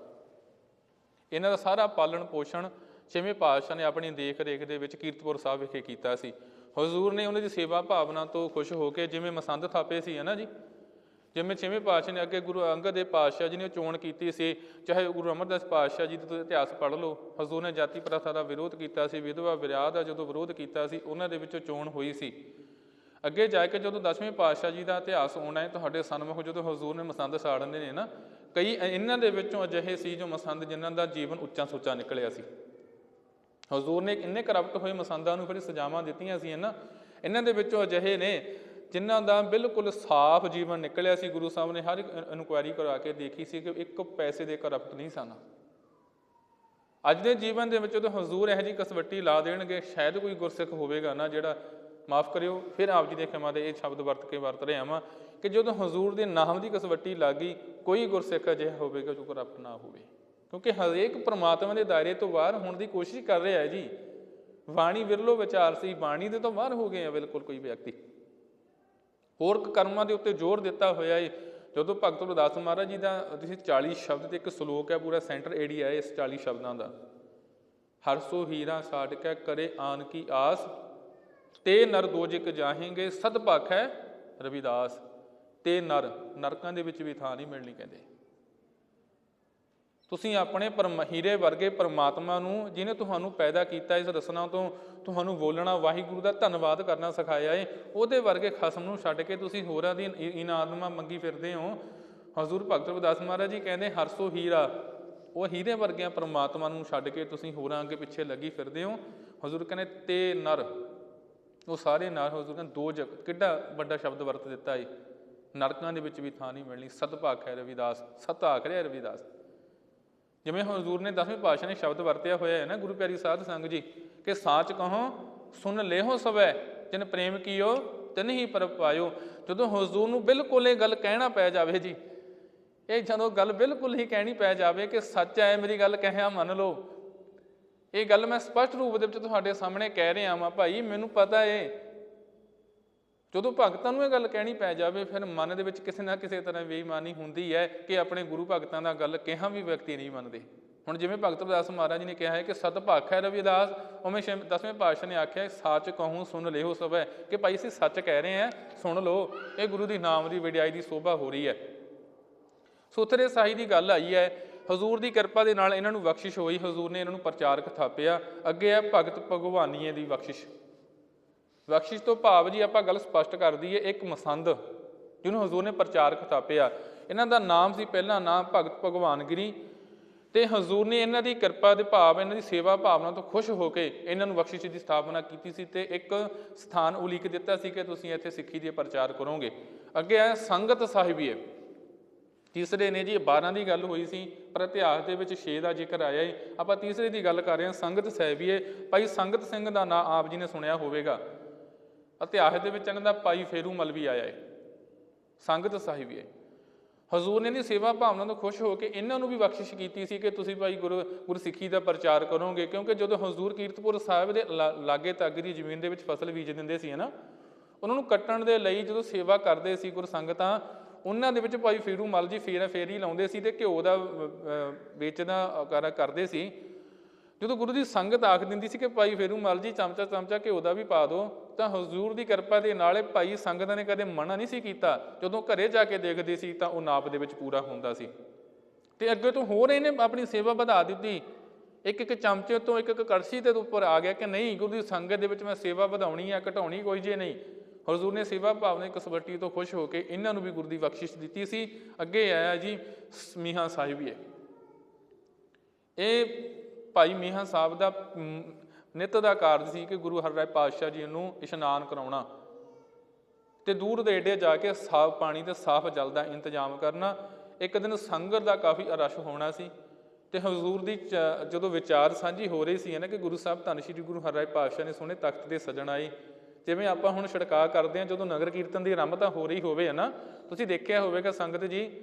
ਇਹਨਾਂ ਦਾ ਸਾਰਾ ਪਾਲਣ ਪੋਸ਼ਣ ਛੇਵੇਂ ਪਾਤਸ਼ਾਹ ਨੇ ਆਪਣੀ ਦੇਖ ਰੇਖ ਦੇ ਵਿੱਚ ਕੀਰਤਪੁਰ ਸਾਹਿਬ ਵਿਖੇ ਕੀਤਾ ਸੀ। ਹਜ਼ੂਰ ਨੇ ਉਹਨਾਂ ਦੀ ਸੇਵਾ ਭਾਵਨਾ ਤੋਂ ਖੁਸ਼ ਹੋ ਕੇ ਜਿਵੇਂ ਮਸੰਦ ਥਾਪੇ ਸੀ, ਹੈ ਨਾ ਜੀ? ਜਿਵੇਂ ਛੇਵੇਂ ਪਾਤਸ਼ਾਹ ਨੇ ਅੱਗੇ ਗੁਰੂ ਅੰਗਦ ਦੇ ਪਾਤਸ਼ਾਹ ਜੀ ਨੇ ਚੋਣ ਕੀਤੀ ਸੀ, ਚਾਹੇ ਗੁਰੂ ਅਮਰਦਾਸ ਪਾਤਸ਼ਾਹ ਜੀ ਦਾ ਇਤਿਹਾਸ ਪੜ੍ਹ ਲਓ, ਹਜ਼ੂਰ ਨੇ ਜਾਤੀ ਪ੍ਰਥਾ ਦਾ ਵਿਰੋਧ ਕੀਤਾ ਸੀ, ਵਿਧਵਾ ਵਿਆਹ ਦਾ ਜਦੋਂ ਵਿਰੋਧ ਕੀਤਾ ਸੀ, ਉਹਨਾਂ ਦੇ ਵਿੱਚੋਂ ਚੋਣ ਹੋਈ ਸੀ। ਅੱਗੇ ਜਾ ਕੇ ਜਦੋਂ ਦਸਵੇਂ ਪਾਤਸ਼ਾਹ ਜੀ ਦਾ ਇਤਿਹਾਸ ਆਉਣਾ ਹੈ, ਤੁਹਾਡੇ ਸਾਹਮਣੇ ਜਦੋਂ ਹਜ਼ੂਰ ਨੇ ਮਸੰਦ ਸਾੜਨੇ ਨੇ ਨਾ ਕਈ ਇਹਨਾਂ ਦੇ ਵਿੱਚੋਂ ਅਜਿਹੇ ਸੀ ਜੋ ਮਸੰਦ ਜਿਨ੍ਹਾਂ ਦਾ ਜੀਵਨ ਉੱਚਾ ਸੁੱਚਾ ਨਿਕਲਿਆ ਸੀ। ਹਜ਼ੂਰ ਨੇ ਇੰਨੇ ਕਰਪਟ ਹੋਏ ਮਸੰਦਾਂ ਨੂੰ ਫਿਰ ਸਜ਼ਾਵਾਂ ਦਿੱਤੀਆਂ ਸੀ ਨਾ ਇਹਨਾਂ ਦੇ ਵਿੱਚੋਂ ਅਜਿਹੇ ਨੇ ਜਿਨ੍ਹਾਂ ਦਾ ਬਿਲਕੁਲ ਸਾਫ਼ ਜੀਵਨ ਨਿਕਲਿਆ ਸੀ। ਗੁਰੂ ਸਾਹਿਬ ਨੇ ਹਰ ਇੱਕ ਇਨਕੁਆਇਰੀ ਕਰਾ ਕੇ ਦੇਖੀ ਸੀ ਕਿ ਇੱਕ ਪੈਸੇ ਦੇ ਕਰਪਟ ਨਹੀਂ ਸਨ। ਅੱਜ ਦੇ ਜੀਵਨ ਦੇ ਵਿੱਚ ਜਦੋਂ ਹਜ਼ੂਰ ਇਹੋ ਜਿਹੀ ਕਸਵੱਟੀ ਲਾ ਦੇਣਗੇ, ਸ਼ਾਇਦ ਕੋਈ ਗੁਰਸਿੱਖ ਹੋਵੇਗਾ ਨਾ ਜਿਹੜਾ, ਮਾਫ ਕਰਿਓ, ਫਿਰ ਆਪ ਜੀ ਦੇ ਖਿਮਾ ਦੇ ਇਹ ਸ਼ਬਦ ਵਰਤ ਕੇ ਵਰਤ ਰਿਹਾ ਵਾਂ। ਕਿ ਜਦੋਂ ਹਜ਼ੂਰ ਦੇ ਨਾਮ ਦੀ ਕਸਵੱਟੀ ਲੱਗੀ ਕੋਈ ਗੁਰਸਿੱਖ ਅਜਿਹਾ ਹੋਵੇਗਾ ਜੋ ਕਰਪਟ ਨਾ ਹੋਵੇ। ਕਿਉਂਕਿ ਹਰੇਕ ਪ੍ਰਮਾਤਮਾ ਦੇ ਦਾਇਰੇ ਤੋਂ ਬਾਹਰ ਹੋਣ ਦੀ ਕੋਸ਼ਿਸ਼ ਕਰ ਰਿਹਾ ਹੈ ਜੀ। ਬਾਣੀ ਵਿਰਲੋ ਵਿਚਾਰ ਸੀ, ਬਾਣੀ ਦੇ ਤੋਂ ਬਾਹਰ ਹੋ ਗਏ ਆ ਬਿਲਕੁਲ ਕੋਈ ਵਿਅਕਤੀ। ਹੋਰ ਕਰਮਾਂ ਦੇ ਉੱਤੇ ਜ਼ੋਰ ਦਿੱਤਾ ਹੋਇਆ ਹੈ ਜਦੋਂ ਭਗਤ ਗੁਰਦਾਸ ਮਹਾਰਾਜ ਜੀ ਦਾ, ਤੁਸੀਂ 40 ਸ਼ਬਦ ਤੇ ਇੱਕ ਸ਼ਲੋਕ ਹੈ, ਪੂਰਾ ਸੈਂਟਰ ਏਰੀਆ ਹੈ ਇਸ 40 ਸ਼ਬਦਾਂ ਦਾ। ਹਰ ਸੋ ਹੀਰਾ ਛਾੜ ਕਰੇ ਆਨ ਕੀ ਆਸ, ਤੇ ਨਰ ਦੋਜਿਕ ਜਾਹੇਂਗੇ ਸਦ ਭਖ ਹੈ ਰਵਿਦਾਸ। ਤੇ ਨਰ, ਨਰਕਾਂ ਦੇ ਵਿੱਚ ਵੀ ਥਾਂ ਨਹੀਂ ਮਿਲਣੀ ਕਹਿੰਦੇ। ਤੁਸੀਂ ਆਪਣੇ ਪਰਮ, ਹੀਰੇ ਵਰਗੇ ਪਰਮਾਤਮਾ ਨੂੰ ਜਿਹਨੇ ਤੁਹਾਨੂੰ ਪੈਦਾ ਕੀਤਾ ਇਸ ਰਸਨਾ ਤੋਂ, ਤੁਹਾਨੂੰ ਬੋਲਣਾ, ਵਾਹਿਗੁਰੂ ਦਾ ਧੰਨਵਾਦ ਕਰਨਾ ਸਿਖਾਇਆ ਏ, ਉਹਦੇ ਵਰਗੇ ਖਸਮ ਨੂੰ ਛੱਡ ਕੇ ਤੁਸੀਂ ਹੋਰਾਂ ਦੀ ਇ- ਇਨਾਦਮਾ ਮੰਗੀ ਫਿਰਦੇ ਹੋ। ਹਜ਼ੂਰ ਭਗਤ ਰਵਿਦਾਸ ਮਹਾਰਾਜ ਜੀ ਕਹਿੰਦੇ ਹਰਸੋ ਹੀਰਾ। ਉਹ ਹੀਰੇ ਵਰਗਿਆਂ ਪਰਮਾਤਮਾ ਨੂੰ ਛੱਡ ਕੇ ਤੁਸੀਂ ਹੋਰਾਂ ਅੱਗੇ ਪਿੱਛੇ ਲੱਗੀ ਫਿਰਦੇ ਹੋ। ਹਜ਼ੂਰ ਕਹਿੰਦੇ, ਤੇ ਨਰ। ਉਹ ਸਾਰੇ ਨਰ ਹਜ਼ੂਰ ਕਹਿੰਦੇ, ਦੋ ਜਗ, ਕਿੱਡਾ ਵੱਡਾ ਸ਼ਬਦ ਵਰਤ ਦਿੱਤਾ ਏ। ਨਰਕਾਂ ਦੇ ਵਿੱਚ ਵੀ ਥਾਂ ਨਹੀਂ ਮਿਲਣੀ। ਸਤਭਾਖ ਹੈ ਰਵਿਦਾਸ, ਸਤ ਆਖ ਰਿਹਾ ਰਵਿਦਾਸ। ਜਿਵੇਂ ਹਜ਼ੂਰ ਨੇ 10ਵੇਂ ਪਾਤਸ਼ਾਹ ਨੇ ਸ਼ਬਦ ਵਰਤਿਆ ਹੋਇਆ ਹੈ ਨਾ ਗੁਰੂ ਪਿਆਰੀ ਸਾਧ ਸੰਗ ਜੀ, ਕਿ ਸਾਚ ਕਹੋ, ਸੁਨ ਲੇਹੋ ਸਵੈ, ਜਿਨ ਪ੍ਰੇਮ ਕੀਓ, ਤਿਨ ਹੀ ਪਰ ਪਾਇਓ। ਜਦੋਂ ਹਜ਼ੂਰ ਨੂੰ ਬਿਲਕੁਲ ਇਹ ਗੱਲ ਕਹਿਣਾ ਪੈ ਜਾਵੇ ਜੀ, ਇਹ ਜਦੋਂ ਗੱਲ ਬਿਲਕੁਲ ਹੀ ਕਹਿਣੀ ਪੈ ਜਾਵੇ ਕਿ ਸੱਚ ਹੈ ਮੇਰੀ ਗੱਲ ਕਹਿਆ ਮੰਨ ਲਓ, ਇਹ ਗੱਲ ਮੈਂ ਸਪਸ਼ਟ ਰੂਪ ਦੇ ਵਿੱਚ ਤੁਹਾਡੇ ਸਾਹਮਣੇ ਕਹਿ ਰਿਹਾ ਹਾਂ ਭਾਈ, ਮੈਨੂੰ ਪਤਾ ਏ ਜਦੋਂ ਭਗਤਾਂ ਨੂੰ ਇਹ ਗੱਲ ਕਹਿਣੀ ਪੈ ਜਾਵੇ, ਫਿਰ ਮਨ ਦੇ ਵਿੱਚ ਕਿਸੇ ਨਾ ਕਿਸੇ ਤਰ੍ਹਾਂ ਬੇਈਮਾਨੀ ਹੁੰਦੀ ਹੈ ਕਿ ਆਪਣੇ ਗੁਰੂ ਭਗਤਾਂ ਦਾ ਗੱਲ ਕਿਹਾ ਵੀ ਵਿਅਕਤੀ ਨਹੀਂ ਮੰਨਦੇ। ਹੁਣ ਜਿਵੇਂ ਭਗਤ ਰਵਿਦਾਸ ਮਹਾਰਾਜ ਨੇ ਕਿਹਾ ਹੈ ਕਿ ਸਤ ਭਾਖ ਹੈ ਰਵਿਦਾਸ ਉਵੇਂ ਛੇ- ਦਸਵੇਂ ਪਾਤਸ਼ਾਹ ਨੇ ਆਖਿਆ ਸੱਚ ਕਹੂੰ ਸੁਣ ਲਿਓ ਸਭੈ। ਕਿ ਭਾਈ ਅਸੀਂ ਸੱਚ ਕਹਿ ਰਹੇ ਹਾਂ, ਸੁਣ ਲਓ, ਇਹ ਗੁਰੂ ਦੀ ਨਾਮ ਦੀ ਵਡਿਆਈ ਦੀ ਸੋਭਾ ਹੋ ਰਹੀ ਹੈ। ਸੁਥਰੇ ਸਾਈ ਦੀ ਗੱਲ ਆਈ ਹੈ, ਹਜ਼ੂਰ ਦੀ ਕਿਰਪਾ ਦੇ ਨਾਲ ਇਹਨਾਂ ਨੂੰ ਬਖਸ਼ਿਸ਼ ਹੋਈ, ਹਜ਼ੂਰ ਨੇ ਇਹਨਾਂ ਨੂੰ ਪ੍ਰਚਾਰਕ ਥਾਪਿਆ। ਅੱਗੇ ਹੈ ਭਗਤ ਭਗਵਾਨੀਏ ਦੀ ਬਖਸ਼ਿਸ਼। ਬਖਸ਼ਿਸ਼ ਤੋਂ ਭਾਵ ਜੀ ਆਪਾਂ ਗੱਲ ਸਪਸ਼ਟ ਕਰ ਦਈਏ, ਇੱਕ ਮਸੰਦ, ਜਿਹਨੂੰ ਹਜ਼ੂਰ ਨੇ ਪ੍ਰਚਾਰਕ ਥਾਪਿਆ। ਇਹਨਾਂ ਦਾ ਨਾਮ ਸੀ ਪਹਿਲਾਂ ਨਾਮ ਭਗਤ ਭਗਵਾਨਗਿਰੀ ਤੇ ਹਜ਼ੂਰ ਨੇ ਇਹਨਾਂ ਦੀ ਕਿਰਪਾ ਦੇ ਭਾਵ, ਇਹਨਾਂ ਦੀ ਸੇਵਾ ਭਾਵਨਾ ਤੋਂ ਖੁਸ਼ ਹੋ ਕੇ ਇਹਨਾਂ ਨੂੰ ਬਖਸ਼ਿਸ਼ ਦੀ ਸਥਾਪਨਾ ਕੀਤੀ ਸੀ ਤੇ ਇੱਕ ਸਥਾਨ ਉਲੀਕ ਦਿੱਤਾ ਸੀ ਕਿ ਤੁਸੀਂ ਇੱਥੇ ਸਿੱਖੀ ਦੀ ਪ੍ਰਚਾਰ ਕਰੋਗੇ। ਅੱਗੇ ਹੈ ਸੰਗਤ ਸਾਹਿਬੀਏ ਤੀਸਰੇ ਨੇ ਜੀ 12 ਦੀ ਗੱਲ ਹੋਈ ਸੀ, ਪਰ ਇਤਿਹਾਸ ਦੇ ਵਿੱਚ 6 ਦਾ ਜ਼ਿਕਰ ਆਇਆ ਹੈ ਆਪਾਂ ਤੀਸਰੇ ਦੀ ਗੱਲ ਕਰ ਰਹੇ ਹਾਂ, ਸੰਗਤ ਸਾਹਿਬੀਏ ਭਾਈ ਸੰਗਤ ਸਿੰਘ ਦਾ ਨਾਂ ਆਪ ਜੀ ਨੇ ਸੁਣਿਆ ਹੋਵੇਗਾ। ਇਤਿਹਾਸ ਦੇ ਵਿੱਚ ਇਹਨਾਂ ਦਾ ਭਾਈ ਫੇਰੂ ਮਲਵੀ ਆਇਆ ਏ। ਸੰਗਤ ਸਾਹਿਬੀਏ ਹਜ਼ੂਰ ਨੇ ਦੀ ਸੇਵਾ ਭਾਵਨਾ ਤੋਂ ਖੁਸ਼ ਹੋ ਕੇ ਇਹਨਾਂ ਨੂੰ ਵੀ ਬਖਸ਼ਿਸ਼ ਕੀਤੀ ਸੀ ਕਿ ਤੁਸੀਂ ਭਾਈ ਗੁਰੂ ਗੁਰਸਿੱਖੀ ਦਾ ਪ੍ਰਚਾਰ ਕਰੋਗੇ ਕਿਉਂਕਿ ਜਦੋਂ ਹਜ਼ੂਰ ਕੀਰਤਪੁਰ ਸਾਹਿਬ ਦੇ ਲਾ- ਲਾਗੇ ਤਾਗੇ ਦੀ ਜ਼ਮੀਨ ਦੇ ਵਿੱਚ ਫਸਲ ਬੀਜ ਦਿੰਦੇ ਸੀ ਹਨਾ? ਉਹਨਾਂ ਨੂੰ ਕੱਟਣ ਦੇ ਲਈ ਜਦੋਂ ਸੇਵਾ ਕਰਦੇ ਸੀ ਗੁਰਸੰਗਤਾਂ ਉਹਨਾਂ ਦੇ ਵਿੱਚ ਭਾਈ ਫੇਰੂ ਮਲ ਜੀ ਫੇਰਾ ਫੇਰੀ ਲਾਉਂਦੇ ਸੀ ਤੇ ਘਿਓ ਦਾ ਵੇਚਣਾ ਅਹ, ਕਰਦੇ ਸੀ। ਜਦੋਂ ਗੁਰੂ ਦੀ ਸੰਗਤ ਆਖ ਦਿੰਦੀ ਸੀ ਕਿ ਭਾਈ ਫੇਰੂ ਮਲ ਜੀ, ਚਮਚਾ ਚਮਚਾ ਘਿਓ ਦਾ ਵੀ ਪਾ ਦਿਓ, ਤਾਂ ਹਜ਼ੂਰ ਦੀ ਕਿਰਪਾ ਦੇ ਨਾਲ ਭਾਈ ਸੰਗਤ ਨੇ ਕਦੇ ਮਨਾ ਨਹੀਂ ਸੀ ਕੀਤਾ। ਜਦੋਂ ਘਰੇ ਜਾ ਕੇ ਦੇਖਦੇ ਸੀ, ਤਾਂ ਉਹ ਨਾਪ ਦੇ ਵਿੱਚ ਪੂਰਾ ਹੁੰਦਾ ਸੀ। ਤੇ ਅੱਗੇ ਤੋਂ ਹੋਰ ਇਹਨੇ ਆਪਣੀ ਸੇਵਾ ਵਧਾ ਦਿੱਤੀ। ਇੱਕ ਇੱਕ ਚਮਚੇ ਤੋਂ ਇੱਕ ਇੱਕ ਕੜਛੀ ਦੇ ਉੱਪਰ ਆ ਗਿਆ ਕਿ ਨਹੀਂ, ਗੁਰੂ ਦੀ ਸੰਗਤ ਦੇ ਵਿੱਚ ਮੈਂ ਸੇਵਾ ਵਧਾਉਣੀ ਆ, ਘਟਾਉਣੀ ਕੋਈ ਜੇ ਨਹੀਂ। ਹਜ਼ੂਰ ਨੇ ਸੇਵਾ ਭਾਵਨਾ ਦੀ ਕਸਵੱਟੀ ਤੋਂ ਖੁਸ਼ ਹੋ ਕੇ ਇਹਨਾਂ ਨੂੰ ਵੀ ਗੁਰੂ ਦੀ ਬਖਸ਼ਿਸ਼ ਦਿੱਤੀ ਸੀ। ਅੱਗੇ ਆਇਆ ਜੀ ਮੀਆਂ ਸਾਹਿਬੀਏ ਇਹ ਭਾਈ ਮੀਹਾਂ ਸਾਹਿਬ ਦਾ ਮ, ਨਿੱਤ ਦਾ ਕਾਰਜ ਸੀ ਕਿ ਗੁਰੂ ਹਰਿਰਾਏ ਪਾਤਸ਼ਾਹ ਜੀ ਨੂੰ ਇਸ਼ਨਾਨ ਕਰਾਉਣਾ। ਤੇ ਦੂਰ ਦੇ ਏਡੇ ਜਾ ਕੇ ਸਾਫ਼ ਪਾਣੀ ਤੇ ਸਾਫ਼ ਜਲ ਦਾ ਇੰਤਜ਼ਾਮ ਕਰਨਾ ਇੱਕ ਦਿਨ ਸੰਗਤ ਦਾ ਕਾਫੀ ਰਸ਼ ਹੋਣਾ ਸੀ। ਤੇ ਹਜ਼ੂਰ ਦੀ ਚ- ਜਦੋਂ ਵਿਚਾਰ ਸਾਂਝੀ ਹੋ ਰਹੀ ਸੀ ਨਾ ਕਿ ਗੁਰੂ ਸਾਹਿਬ ਧੰਨ ਸ਼੍ਰੀ ਗੁਰੂ ਹਰਿਰਾਏ ਪਾਤਸ਼ਾਹ ਨੇ ਸੋਹਣੇ ਤਖਤ ਦੇ ਸਜਣ ਆਏ। ਜਿਵੇਂ ਆਪਾਂ ਹੁਣ ਛਿੜਕਾਅ ਕਰਦੇ ਹਾਂ ਜਦੋਂ ਨਗਰ ਕੀਰਤਨ ਦੀ ਆਰੰਭਤਾ ਹੋ ਰਹੀ ਹੋਵੇ ਹੈ ਨਾ ਤੁਸੀਂ ਦੇਖਿਆ ਹੋਵੇਗਾ ਸੰਗਤ ਜੀ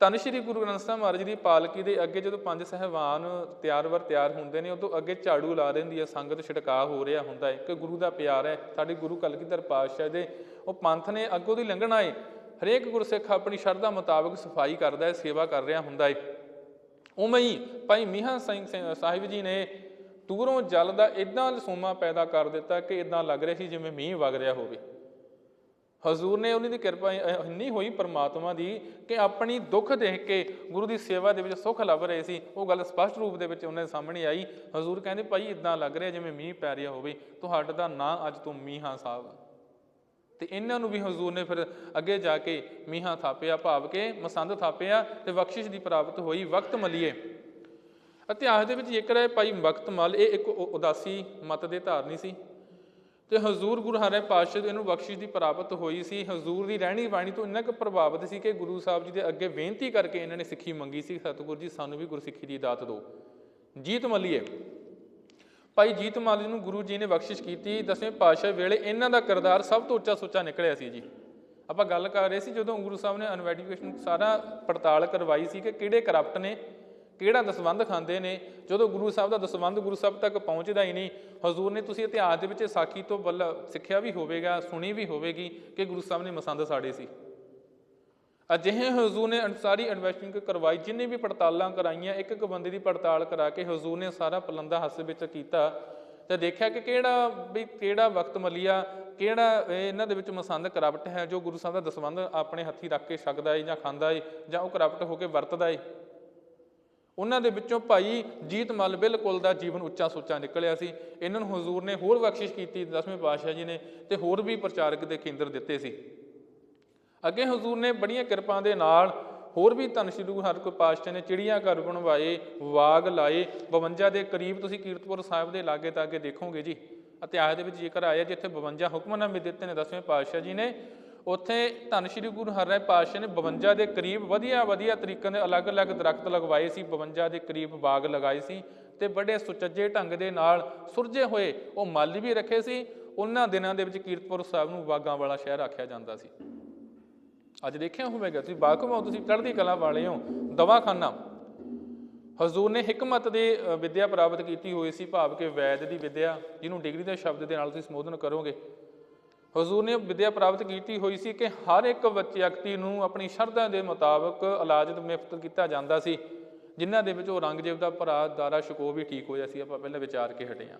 ਧੰਨ ਸ਼੍ਰੀ ਗੁਰੂ ਗ੍ਰੰਥ ਸਾਹਿਬ ਮਹਾਰਾਜ ਦੀ ਪਾਲਕੀ ਦੇ ਅੱਗੇ ਜਦੋਂ ਪੰਜ ਸਹਿਬਾਨ ਤਿਆਰ ਵਰ ਤਿਆਰ ਹੁੰਦੇ ਨੇ, ਉਦੋਂ ਅੱਗੇ ਝਾੜੂ ਲਾ ਦਿੰਦੀ ਹੈ, ਸੰਗਤ ਛਿੜਕਾਅ ਹੋ ਰਿਹਾ ਹੁੰਦਾ ਹੈ। ਕਿ ਗੁਰੂ ਦਾ ਪਿਆਰ ਹੈ, ਸਾਡੇ ਗੁਰੂ ਕਲਗੀਧਰ ਪਾਤਸ਼ਾਹ ਦੇ, ਉਹ ਪੰਥ ਨੇ ਅੱਗੋਂ ਦੀ ਲੰਘਣਾ ਹੈ ਹਰੇਕ ਗੁਰਸਿੱਖ ਆਪਣੀ ਸ਼ਰਧਾ ਮੁਤਾਬਕ ਸਫ਼ਾਈ ਕਰਦਾ ਹੈ, ਸੇਵਾ ਕਰ ਰਿਹਾ ਹੁੰਦਾ ਹੈ। ਉਵੇਂ ਹੀ ਭਾਈ ਮੀਹਾਂ ਸਿੰਘ ਸਿੰਘ ਸਾਹਿਬ ਜੀ ਨੇ ਦੂਰੋਂ ਜਲ ਦਾ ਇਦਾਂ ਲਸੂਮਾ ਪੈਦਾ ਕਰ ਦਿੱਤਾ ਕਿ ਇਦਾਂ ਲੱਗ ਰਿਹਾ ਸੀ ਜਿਵੇਂ ਮੀਂਹ ਵਗ ਰਿਹਾ ਹੋਵੇ। ਹਜ਼ੂਰ ਨੇ ਉਹਨਾਂ ਦੀ ਕਿਰਪਾ ਇੰਨੀ ਹੋਈ ਪਰਮਾਤਮਾ ਦੀ ਕਿ ਆਪਣੀ ਦੁੱਖ ਦੇਖ ਕੇ ਗੁਰੂ ਦੀ ਸੇਵਾ ਦੇ ਵਿੱਚ ਸੁੱਖ ਲੱਭ ਰਹੇ ਸੀ। ਉਹ ਗੱਲ ਸਪਸ਼ਟ ਰੂਪ ਦੇ ਵਿੱਚ ਉਹਨਾਂ ਦੇ ਸਾਹਮਣੇ ਆਈ। ਹਜ਼ੂਰ ਕਹਿੰਦੇ, ਭਾਈ ਇਦਾਂ ਲੱਗ ਰਿਹਾ ਜਿਵੇਂ ਮੀਂਹ ਪੈ ਰਿਹਾ ਹੋਵੇ। ਤੁਹਾਡਾ ਦਾ ਨਾਂ ਅੱਜ ਤੋਂ ਮੀਂਹਾਂ ਸਾਹਿਬ ਤੇ ਇਹਨਾਂ ਨੂੰ ਵੀ ਹਜ਼ੂਰ ਨੇ ਫਿਰ ਅੱਗੇ ਜਾ ਕੇ ਮੀਂਹਾਂ ਥਾਪਿਆ, ਭਾਵ ਕੇ ਮਸੰਦ ਥਾਪਿਆ ਤੇ ਬਖਸ਼ਿਸ਼ ਦੀ ਪ੍ਰਾਪਤ ਹੋਈ। ਵਕਤ ਮਲੀਏ। ਇਤਿਹਾਸ ਦੇ ਵਿੱਚ ਜ਼ਿਕਰ ਹੈ ਭਾਈ ਵਕਤ ਮਲ, ਇਹ ਇੱਕ ਉਦਾਸੀ ਮਤ ਦੇ ਧਾਰਨੀ ਸੀ। ਤੇ ਹਜ਼ੂਰ ਗੁਰੂ ਹਰਿ ਪਾਤਸ਼ਾਹ ਜੀ ਇਹਨੂੰ ਬਖਸ਼ਿਸ਼ ਦੀ ਪ੍ਰਾਪਤ ਹੋਈ ਸੀ। ਹਜ਼ੂਰ ਦੀ ਰਹਿਣੀ ਬਾਣੀ ਤੋਂ ਇੰਨਾ ਕੁ ਪ੍ਰਭਾਵਿਤ ਸੀ ਕਿ ਗੁਰੂ ਸਾਹਿਬ ਜੀ ਦੇ ਅੱਗੇ ਬੇਨਤੀ ਕਰਕੇ ਇਹਨਾਂ ਨੇ ਸਿੱਖੀ ਮੰਗੀ ਸੀ, ਸਤਿਗੁਰੂ ਜੀ, ਸਾਨੂੰ ਵੀ ਗੁਰਸਿੱਖੀ ਦੀ ਦਾਤ ਦਿਓ। ਜੀਤ ਮੱਲੀਏ, ਭਾਈ ਜੀਤ ਮੱਲ ਜੀ ਨੂੰ ਗੁਰੂ ਜੀ ਨੇ ਬਖਸ਼ਿਸ਼ ਕੀਤੀ। ਦਸਵੇਂ ਪਾਤਸ਼ਾਹ ਵੇਲੇ ਇਹਨਾਂ ਦਾ ਕਿਰਦਾਰ ਸਭ ਤੋਂ ਉੱਚਾ ਸੁੱਚਾ ਨਿਕਲਿਆ ਸੀ ਜੀ। ਆਪਾਂ ਗੱਲ ਕਰ ਰਹੇ ਸੀ ਜਦੋਂ ਗੁਰੂ ਸਾਹਿਬ ਨੇ ਇਨਵੈਸਟੀਗੇਸ਼ਨ ਸਾਰਾ ਪੜਤਾਲ ਕਰਵਾਈ ਸੀ ਕਿ ਕਿਹੜੇ ਕਰਪਟ ਨੇ ਕਿਹੜਾ ਦਸਵੰਧ ਖਾਂਦੇ ਨੇ? ਜਦੋਂ ਗੁਰੂ ਸਾਹਿਬ ਦਾ ਦਸਵੰਧ ਗੁਰੂ ਸਾਹਿਬ ਤੱਕ ਪਹੁੰਚਦਾ ਹੀ ਨਹੀਂ, ਹਜ਼ੂਰ ਨੇ ਤੁਸੀਂ ਇਤਿਹਾਸ ਦੇ ਵਿੱਚ ਸਾਖੀ ਤੋਂ ਬੱਲ ਸਿੱਖਿਆ ਵੀ ਹੋਵੇਗਾ, ਸੁਣੀ ਵੀ ਹੋਵੇਗੀ ਕਿ ਗੁਰੂ ਸਾਹਿਬ ਨੇ ਮਸੰਦ ਸਾੜੇ ਸੀ। ਅਜਿਹੇ ਹਜ਼ੂਰ ਨੇ ਅਨਸਾਰੀ ਇਨਵੈਸਟਿੰਗ ਕਰਵਾਈ, ਜਿੰਨੇ ਵੀ ਪੜਤਾਲਾਂ ਕਰਾਈਆਂ ਇੱਕ ਇੱਕ ਬੰਦੇ ਦੀ ਪੜਤਾਲ ਕਰਾ ਕੇ ਹਜ਼ੂਰ ਨੇ ਸਾਰਾ ਪਲੰਦਾ ਹੱਸ ਵਿੱਚ ਕੀਤਾ। ਤੇ ਦੇਖਿਆ ਕਿ ਕਿਹੜਾ ਵੀ ਕਿਹੜਾ ਵਕਤ ਮਲੀਆ, ਕਿਹੜਾ ਇਹਨਾਂ ਦੇ ਵਿੱਚ ਮਸੰਦ ਕਰਪਟ ਹੈ ਜੋ ਗੁਰੂ ਸਾਹਿਬ ਦਾ ਦਸਵੰਧ ਆਪਣੇ ਹੱਥੀ ਰੱਖ ਕੇ ਛਕਦਾ ਏ ਜਾਂ ਖਾਂਦਾ ਏ ਜਾਂ ਉਹ ਕਰਪਟ ਹੋ ਕੇ ਵਰਤਦਾ ਏ। ਉਹਨਾਂ ਦੇ ਵਿੱਚੋਂ ਭਾਈ ਜੀਤ ਮਲ ਬਿਲਕੁਲ ਦਾ ਜੀਵਨ ਉੱਚਾ ਸੁੱਚਾ ਨਿਕਲਿਆ ਸੀ। ਇਹਨਾਂ ਨੂੰ ਹਜ਼ੂਰ ਨੇ ਹੋਰ ਬਖਸ਼ਿਸ਼ ਕੀਤੀ, ਦਸਵੇਂ ਪਾਤਸ਼ਾਹ ਜੀ ਨੇ ਤੇ ਹੋਰ ਵੀ ਪ੍ਰਚਾਰਕ ਦੇ ਕੇਂਦਰ ਦਿੱਤੇ ਸੀ। ਅੱਗੇ ਹਜ਼ੂਰ ਨੇ ਬੜੀਆਂ ਕਿਰਪਾ ਦੇ ਨਾਲ ਹੋਰ ਵੀ ਧੰਨ ਸ਼੍ਰੀ ਗੁਰੂ ਹਰਿਗੋਬਿੰਦ ਪਾਤਸ਼ਾਹ ਨੇ ਚਿੜੀਆਂ ਘਰ ਬਣਵਾਏ, ਵਾਗ ਲਾਏ। 52 ਦੇ ਕਰੀਬ ਤੁਸੀਂ ਕੀਰਤਪੁਰ ਸਾਹਿਬ ਦੇ ਲਾਗੇ ਤਾਗੇ ਦੇਖੋਗੇ ਜੀ। ਇਤਿਹਾਸ ਦੇ ਵਿੱਚ ਜ਼ਿਕਰ ਆਇਆ ਜਿੱਥੇ 52 ਹੁਕਮਨਾਮੇ ਦਿੱਤੇ ਨੇ, ਦਸਵੇਂ ਪਾਤਸ਼ਾਹ ਜੀ ਨੇ ਉੱਥੇ ਧੰਨ ਸ਼੍ਰੀ ਗੁਰੂ ਹਰਿਰਾਏ ਪਾਤਸ਼ਾਹ ਨੇ 52 ਦੇ ਕਰੀਬ ਵਧੀਆ ਵਧੀਆ ਤਰੀਕਿਆਂ ਦੇ ਅਲੱਗ-ਅਲੱਗ ਦਰਖਤ ਲਗਵਾਏ ਸੀ 52 ਦੇ ਕਰੀਬ ਬਾਗ ਲਗਾਏ ਸੀ ਤੇ ਬੜੇ ਸੁਚੱਜੇ ਢੰਗ ਦੇ ਨਾਲ ਸੁਰਜੇ ਹੋਏ ਉਹ ਮੱਲ ਵੀ ਰੱਖੇ ਸੀ ਉਹਨਾਂ ਦਿਨਾਂ ਦੇ ਵਿੱਚ ਕੀਰਤਪੁਰ ਸਾਹਿਬ ਨੂੰ ਬਾਗਾਂ ਵਾਲਾ ਸ਼ਹਿਰ ਆਖਿਆ ਜਾਂਦਾ ਸੀ। ਅੱਜ ਦੇਖਿਆ ਹੋਵੇਗਾ ਤੁਸੀਂ ਬਾਖਵਾ ਤੁਸੀਂ ਚੜ੍ਹਦੀ ਕਲਾ ਵਾਲੇ ਹੋ ਦਵਾਖਾਨਾ। ਹਜ਼ੂਰ ਨੇ ਹਕਮਤ ਦੀ ਅ, ਵਿਦਿਆ ਪ੍ਰਾਪਤ ਕੀਤੀ ਹੋਈ ਸੀ ਭਾਵ ਕਿ ਵੈਦ ਦੀ ਵਿਦਿਆ ਜਿਹਨੂੰ ਡਿਗਰੀ ਦੇ ਸ਼ਬਦ ਦੇ ਨਾਲ ਤੁਸੀਂ ਸੰਬੋਧਨ ਕਰੋਗੇ ਹਜ਼ੂਰ ਨੇ ਵਿਦਿਆ ਪ੍ਰਾਪਤ ਕੀਤੀ ਹੋਈ ਸੀ ਕਿ ਹਰ ਇੱਕ ਵਿਅਕਤੀ ਨੂੰ ਆਪਣੀ ਸ਼ਰਧਾ ਦੇ ਮੁਤਾਬਕ ਇਲਾਜ ਮੁਫਤ ਕੀਤਾ ਜਾਂਦਾ ਸੀ, ਜਿਨ੍ਹਾਂ ਦੇ ਵਿੱਚ ਔਰੰਗਜ਼ੇਬ ਦਾ ਭਰਾ ਦਾਰਾ ਸ਼ਕੋ ਵੀ ਠੀਕ ਹੋਇਆ ਸੀ, ਆਪਾਂ ਪਹਿਲਾਂ ਵਿਚਾਰ ਕੇ ਹਟੇ ਹਾਂ।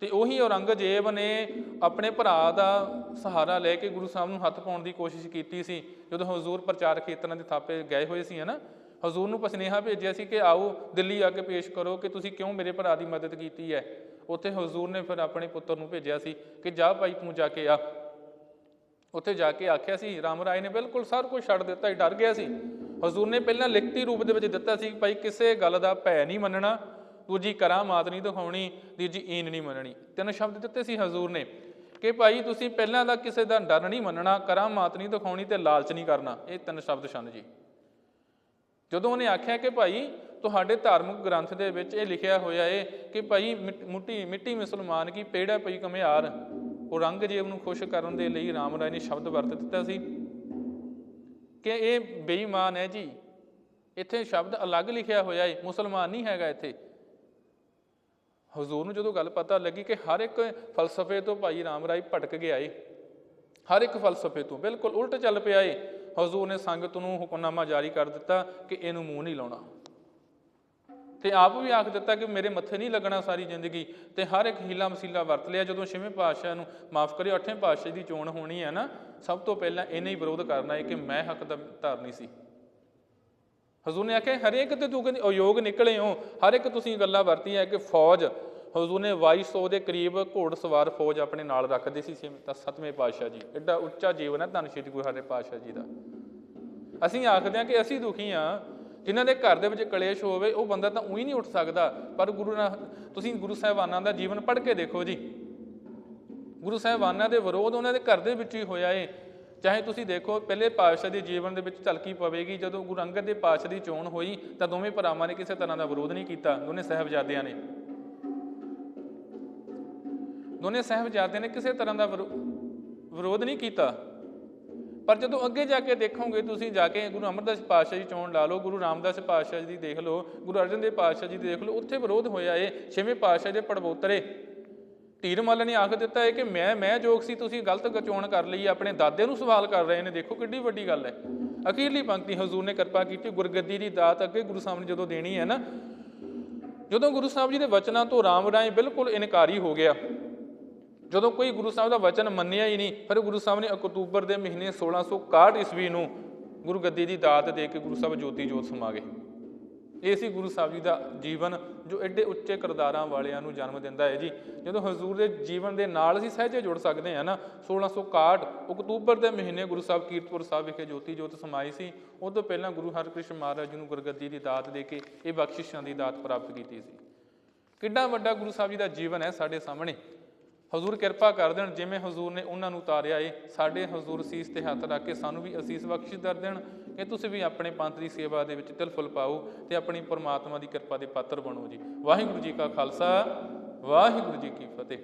ਤੇ ਉਹੀ ਔਰੰਗਜ਼ੇਬ ਨੇ ਆਪਣੇ ਭਰਾ ਦਾ ਸਹਾਰਾ ਲੈ ਕੇ ਗੁਰੂ ਸਾਹਿਬ ਨੂੰ ਹੱਥ ਪਾਉਣ ਦੀ ਕੋਸ਼ਿਸ਼ ਕੀਤੀ ਸੀ, ਜਦੋਂ ਹਜ਼ੂਰ ਪ੍ਰਚਾਰ ਖੇਤਰਾਂ ਦੇ ਥਾਪੇ ਗਏ ਹੋਏ ਸੀ, ਹਨਾ? ਹਜ਼ੂਰ ਨੂੰ ਪਸਨੇਹਾ ਭੇਜਿਆ ਸੀ ਕਿ ਆਓ ਦਿੱਲੀ ਆ ਕੇ ਪੇਸ਼ ਕਰੋ ਕਿ ਤੁਸੀਂ ਕਿਉਂ ਮੇਰੇ ਭਰਾ ਦੀ ਮਦਦ ਕੀਤੀ ਹੈ? ਉੱਥੇ ਹਜ਼ੂਰ ਨੇ ਫਿਰ ਆਪਣੇ ਪੁੱਤਰ ਨੂੰ ਭੇਜਿਆ ਸੀ ਕਿ ਜਾ ਭਾਈ ਤੂੰ ਜਾ ਕੇ ਆ। ਉੱਥੇ ਜਾ ਕੇ ਆਖਿਆ ਸੀ, ਰਾਮ ਰਾਏ ਨੇ ਬਿਲਕੁਲ ਸਾਰਾ ਕੁਝ ਛੱਡ ਦਿੱਤਾ ਹੀ ਡਰ ਗਿਆ ਸੀ। ਹਜ਼ੂਰ ਨੇ ਪਹਿਲਾਂ ਲਿਖਤੀ ਰੂਪ ਦੇ ਵਿੱਚ ਦਿੱਤਾ ਸੀ ਭਾਈ ਕਿਸੇ ਗੱਲ ਦਾ ਭੈ ਨਹੀਂ ਮੰਨਣਾ, ਦੂਜੀ ਕਰਾਮਾਤ ਨਹੀਂ ਦਿਖਾਉਣੀ, ਤੀਜੀ ਈਨ ਨਹੀਂ ਮੰਨਣੀ। ਤਿੰਨ ਸ਼ਬਦ ਦਿੱਤੇ ਸੀ ਹਜ਼ੂਰ ਨੇ ਕਿ ਭਾਈ ਤੁਸੀਂ ਪਹਿਲਾਂ ਦਾ ਕਿਸੇ ਦਾ ਡਰ ਨਹੀਂ ਮੰਨਣਾ ਕਰਾਮਾਤ ਨਹੀਂ ਦਿਖਾਉਣੀ ਤੇ ਲਾਲਚ ਨਹੀਂ ਕਰਨਾ। ਇਹ ਤਿੰਨ ਸ਼ਬਦ ਛੰਦ ਜੀ। ਜਦੋਂ ਉਹਨੇ ਆਖਿਆ ਕਿ ਭਾਈ ਤੁਹਾਡੇ ਧਾਰਮਿਕ ਗ੍ਰੰਥ ਦੇ ਵਿੱਚ ਇਹ ਲਿਖਿਆ ਹੋਇਆ ਏ ਕਿ ਭਾਈ ਮਿੱਟ- ਮੁੱਟੀ, ਮਿੱਟੀ ਮੁਸਲਮਾਨ ਕੀ ਪੇੜਾ ਪਈ ਕਮਿਆਰ ਔਰੰਗਜ਼ੇਬ ਨੂੰ ਖੁਸ਼ ਕਰਨ ਦੇ ਲਈ ਰਾਮ ਰਾਏ ਨੇ ਸ਼ਬਦ ਵਰਤ ਦਿੱਤਾ ਸੀ। ਕਿ ਇਹ ਬੇਈਮਾਨ ਹੈ ਜੀ। ਇੱਥੇ ਸ਼ਬਦ ਅਲੱਗ ਲਿਖਿਆ ਹੋਇਆ ਏ, ਮੁਸਲਮਾਨ ਨਹੀਂ ਹੈਗਾ ਇੱਥੇ। ਹਜ਼ੂਰ ਨੂੰ ਜਦੋਂ ਗੱਲ ਪਤਾ ਲੱਗੀ ਕਿ ਹਰ ਇੱਕ ਫਲਸਫੇ ਤੋਂ ਭਾਈ ਰਾਮ ਰਾਏ ਭਟਕ ਗਿਆ ਏ। ਹਰ ਇੱਕ ਫਲਸਫੇ ਤੋਂ, ਬਿਲਕੁਲ ਉਲਟ ਚੱਲ ਪਿਆ ਏ। ਹਜ਼ੂਰ ਨੇ ਸੰਗਤ ਨੂੰ ਹੁਕਮਨਾਮਾ ਜਾਰੀ ਕਰ ਦਿੱਤਾ ਕਿ ਇਹਨੂੰ ਮੂੰਹ ਨਹੀਂ ਲਾਉਣਾ। ਤੇ ਆਪ ਵੀ ਆਖ ਦਿੱਤਾ ਕਿ ਮੇਰੇ ਮੱਥੇ ਨਹੀਂ ਲੱਗਣਾ ਸਾਰੀ ਜ਼ਿੰਦਗੀ ਤੇ ਹਰ ਇੱਕ ਹੀਲਾ ਮਸੀਲਾ ਵਰਤ ਲਿਆ। ਜਦੋਂ ਛੇਵੇਂ ਪਾਤਸ਼ਾਹ ਨੂੰ ਮਾਫ ਕਰਿਓ, ਅੱਠਵੇਂ ਪਾਤਸ਼ਾਹ ਦੀ ਚੋਣ ਹੋਣੀ ਹੈ ਨਾ, ਸਭ ਤੋਂ ਪਹਿਲਾਂ ਇਹਨੇ ਹੀ ਵਿਰੋਧ ਕਰਨਾ ਹੈ ਕਿ ਮੈਂ ਹੱਕ ਦਾ ਧਾਰਨੀ ਸੀ। ਹਜ਼ੂਰ ਨੇ ਆਖਿਆ, ਹਰੇਕ ਤੇ ਤੂੰ ਕਹਿੰਦੇ ਅਯੋਗ ਨਿਕਲੇ ਹੋ। ਹਰ ਇੱਕ ਤੁਸੀਂ ਗੱਲਾਂ ਵਰਤੀਆਂ ਕਿ ਫੌਜ, ਹਜ਼ੂਰ ਨੇ 2200 ਦੇ ਕਰੀਬ ਘੋੜ ਸਵਾਰ ਫੌਜ ਆਪਣੇ ਨਾਲ ਰੱਖਦੇ ਸੀ। ਛੇਵੇਂ ਤਾਂ ਸੱਤਵੇਂ ਪਾਤਸ਼ਾਹ ਜੀ, ਐਡਾ ਉੱਚਾ ਜੀਵਨ ਹੈ ਧੰਨ ਸ਼੍ਰੀ ਗੁਰੂ ਹਰਿ ਪਾਤਸ਼ਾਹ ਜੀ ਦਾ। ਅਸੀਂ ਆਖਦੇ ਹਾਂ ਕਿ ਅਸੀਂ ਦੁਖੀ ਹਾਂ ਜਿਨ੍ਹਾਂ ਦੇ ਘਰ ਦੇ ਵਿੱਚ ਕਲੇਸ਼ ਹੋਵੇ, ਉਹ ਬੰਦਾ ਤਾਂ ਉਹੀ ਨਹੀਂ ਉੱਠ ਸਕਦਾ। ਪਰ ਗੁਰੂ ਨਾਲ, ਤੁਸੀਂ ਗੁਰੂ ਸਾਹਿਬਾਨਾਂ ਦਾ ਜੀਵਨ ਪੜ੍ਹ ਕੇ ਦੇਖੋ ਜੀ। ਗੁਰੂ ਸਾਹਿਬਾਨਾਂ ਦੇ ਵਿਰੋਧ ਉਹਨਾਂ ਦੇ ਘਰ ਦੇ ਵਿੱਚ ਹੀ ਹੋਇਆ ਏ। ਚਾਹੇ ਤੁਸੀਂ ਦੇਖੋ, ਪਹਿਲੇ ਪਾਤਸ਼ਾਹ ਦੇ ਜੀਵਨ ਦੇ ਵਿੱਚ ਝਲਕੀ ਪਵੇਗੀ। ਜਦੋਂ ਗੁਰੂ ਅੰਗਦ ਦੇ ਪਾਤਸ਼ਾਹ ਦੀ ਚੋਣ ਹੋਈ, ਤਾਂ ਦੋਵੇਂ ਭਰਾਵਾਂ ਨੇ ਕਿਸੇ ਤਰ੍ਹਾਂ ਦਾ ਵਿਰੋਧ ਨਹੀਂ ਕੀਤਾ। ਦੋਨੇ ਸਾਹਿਬਜ਼ਾਦਿਆਂ ਨੇ। ਦੋਨੇ ਸਾਹਿਬਜ਼ਾਦਿਆਂ ਨੇ ਕਿਸੇ ਤਰ੍ਹਾਂ ਦਾ ਵਿਰੋ- ਵਿਰੋਧ ਨਹੀਂ ਕੀਤਾ। ਪਰ ਜਦੋਂ ਅੱਗੇ ਜਾ ਕੇ ਦੇਖੋਗੇ, ਤੁਸੀਂ ਜਾ ਕੇ ਗੁਰੂ ਅਮਰਦਾਸ ਪਾਤਸ਼ਾਹ ਜੀ ਚੋਣ ਲਾ ਲਓ, ਗੁਰੂ ਰਾਮਦਾਸ ਪਾਤਸ਼ਾਹ ਜੀ ਦੀ ਦੇਖ ਲਓ, ਗੁਰੂ ਅਰਜਨ ਦੇਵ ਪਾਤਸ਼ਾਹ ਜੀ ਦੀ ਦੇਖ ਲਓ, ਉੱਥੇ ਵਿਰੋਧ ਹੋਇਆ ਏ, ਛੇਵੇਂ ਪਾਤਸ਼ਾਹ ਦੇ ਪੜਵੋਤਰੇ। ਧੀਰਮੱਲ ਨੇ ਆਖ ਦਿੱਤਾ ਹੈ ਕਿ ਮੈਂ ਮੈਂ ਜੋਗ ਸੀ, ਤੁਸੀਂ ਗਲਤ ਚੋਣ ਕਰ ਲਈ, ਆਪਣੇ ਦਾਦੇ ਨੂੰ ਸਵਾਲ ਕਰ ਰਹੇ ਨੇ, ਦੇਖੋ ਕਿੱਡੀ ਵੱਡੀ ਗੱਲ ਹੈ ਅਖੀਰਲੀ ਪੰਕਤੀ ਹਜ਼ੂਰ ਨੇ ਕਿਰਪਾ ਕੀਤੀ, ਗੁਰਗੱਦੀ ਦੀ ਦਾਤ ਅੱਗੇ ਗੁਰੂ ਸਾਹਿਬ ਨੇ ਜਦੋਂ ਦੇਣੀ ਹੈ ਨਾ, ਜਦੋਂ ਗੁਰੂ ਸਾਹਿਬ ਜੀ ਦੇ ਵਚਨਾਂ ਤੋਂ ਰਾਮ ਰਾਏ ਬਿਲਕੁਲ ਇਨਕਾਰੀ ਹੋ ਗਿਆ ਜਦੋਂ ਕੋਈ ਗੁਰੂ ਸਾਹਿਬ ਦਾ ਵਚਨ ਮੰਨਿਆ ਹੀ ਨਹੀਂ, ਫਿਰ ਗੁਰੂ ਸਾਹਿਬ ਨੇ ਅਕਤੂਬਰ ਦੇ ਮਹੀਨੇ 1661 ਈਸਵੀ ਨੂੰ ਗੁਰੂ ਗੱਦੀ ਦੀ ਦਾਤ ਦੇ ਕੇ ਗੁਰੂ ਸਾਹਿਬ ਜੋਤੀ ਜੋਤ ਸਮਾ ਗਏ ਇਹ ਸੀ ਗੁਰੂ ਸਾਹਿਬ ਜੀ ਦਾ ਜੀਵਨ, ਜੋ ਐਡੇ ਉੱਚੇ ਕਿਰਦਾਰਾਂ ਵਾਲਿਆਂ ਨੂੰ ਜਨਮ ਦਿੰਦਾ ਹੈ ਜੀ। ਜਦੋਂ ਹਜ਼ੂਰ ਦੇ ਜੀਵਨ ਦੇ ਨਾਲ ਅਸੀਂ ਸਹਿਜੇ ਜੁੜ ਸਕਦੇ ਹਾਂ ਨਾ 1661 ਅਕਤੂਬਰ ਦੇ ਮਹੀਨੇ ਗੁਰੂ ਸਾਹਿਬ ਕੀਰਤਪੁਰ ਸਾਹਿਬ ਵਿਖੇ ਜੋਤੀ ਜੋਤ ਸਮਾਈ ਸੀ ਉਹ ਤੋਂ ਪਹਿਲਾਂ ਗੁਰੂ ਹਰਿਕ੍ਰਿਸ਼ਨ ਮਹਾਰਾਜ ਜੀ ਨੂੰ ਗੁਰਗੱਦੀ ਦੀ ਦਾਤ ਦੇ ਕੇ ਇਹ ਬਖਸ਼ਿਸ਼ਾਂ ਦੀ ਦਾਤ ਪ੍ਰਾਪਤ ਕੀਤੀ ਸੀ। ਕਿੰਨਾ ਵੱਡਾ ਗੁਰੂ ਸਾਹਿਬ ਜੀ ਦਾ ਜੀਵਨ ਹੈ ਸਾਡੇ ਸਾਹਮਣੇ। ਹਜ਼ੂਰ ਕਿਰਪਾ ਕਰ ਦੇਣ, ਜਿਵੇਂ ਹਜ਼ੂਰ ਨੇ ਉਹਨਾਂ ਨੂੰ ਉਤਾਰਿਆ ਏ। ਸਾਡੇ ਹਜ਼ੂਰ ਸੀਸ ਤੇ ਹੱਥ ਰੱਖ ਕੇ ਸਾਨੂੰ ਵੀ ਅਸੀਸ ਬਖਸ਼ਿਸ਼ ਕਰ ਦੇਣ ਕਿ ਤੁਸੀਂ ਵੀ ਆਪਣੇ ਪੰਥ ਦੀ ਸੇਵਾ ਦੇ ਵਿੱਚ ਤਿਲ ਫੁੱਲ ਪਾਓ ਤੇ ਆਪਣੀ ਪਰਮਾਤਮਾ ਦੀ ਕਿਰਪਾ ਦੇ ਪਾਤਰ ਬਣੋ ਜੀ। ਵਾਹਿਗੁਰੂ ਜੀ ਕਾ ਖਾਲਸਾ, ਵਾਹਿਗੁਰੂ ਜੀ ਕੀ ਫਤਿਹ।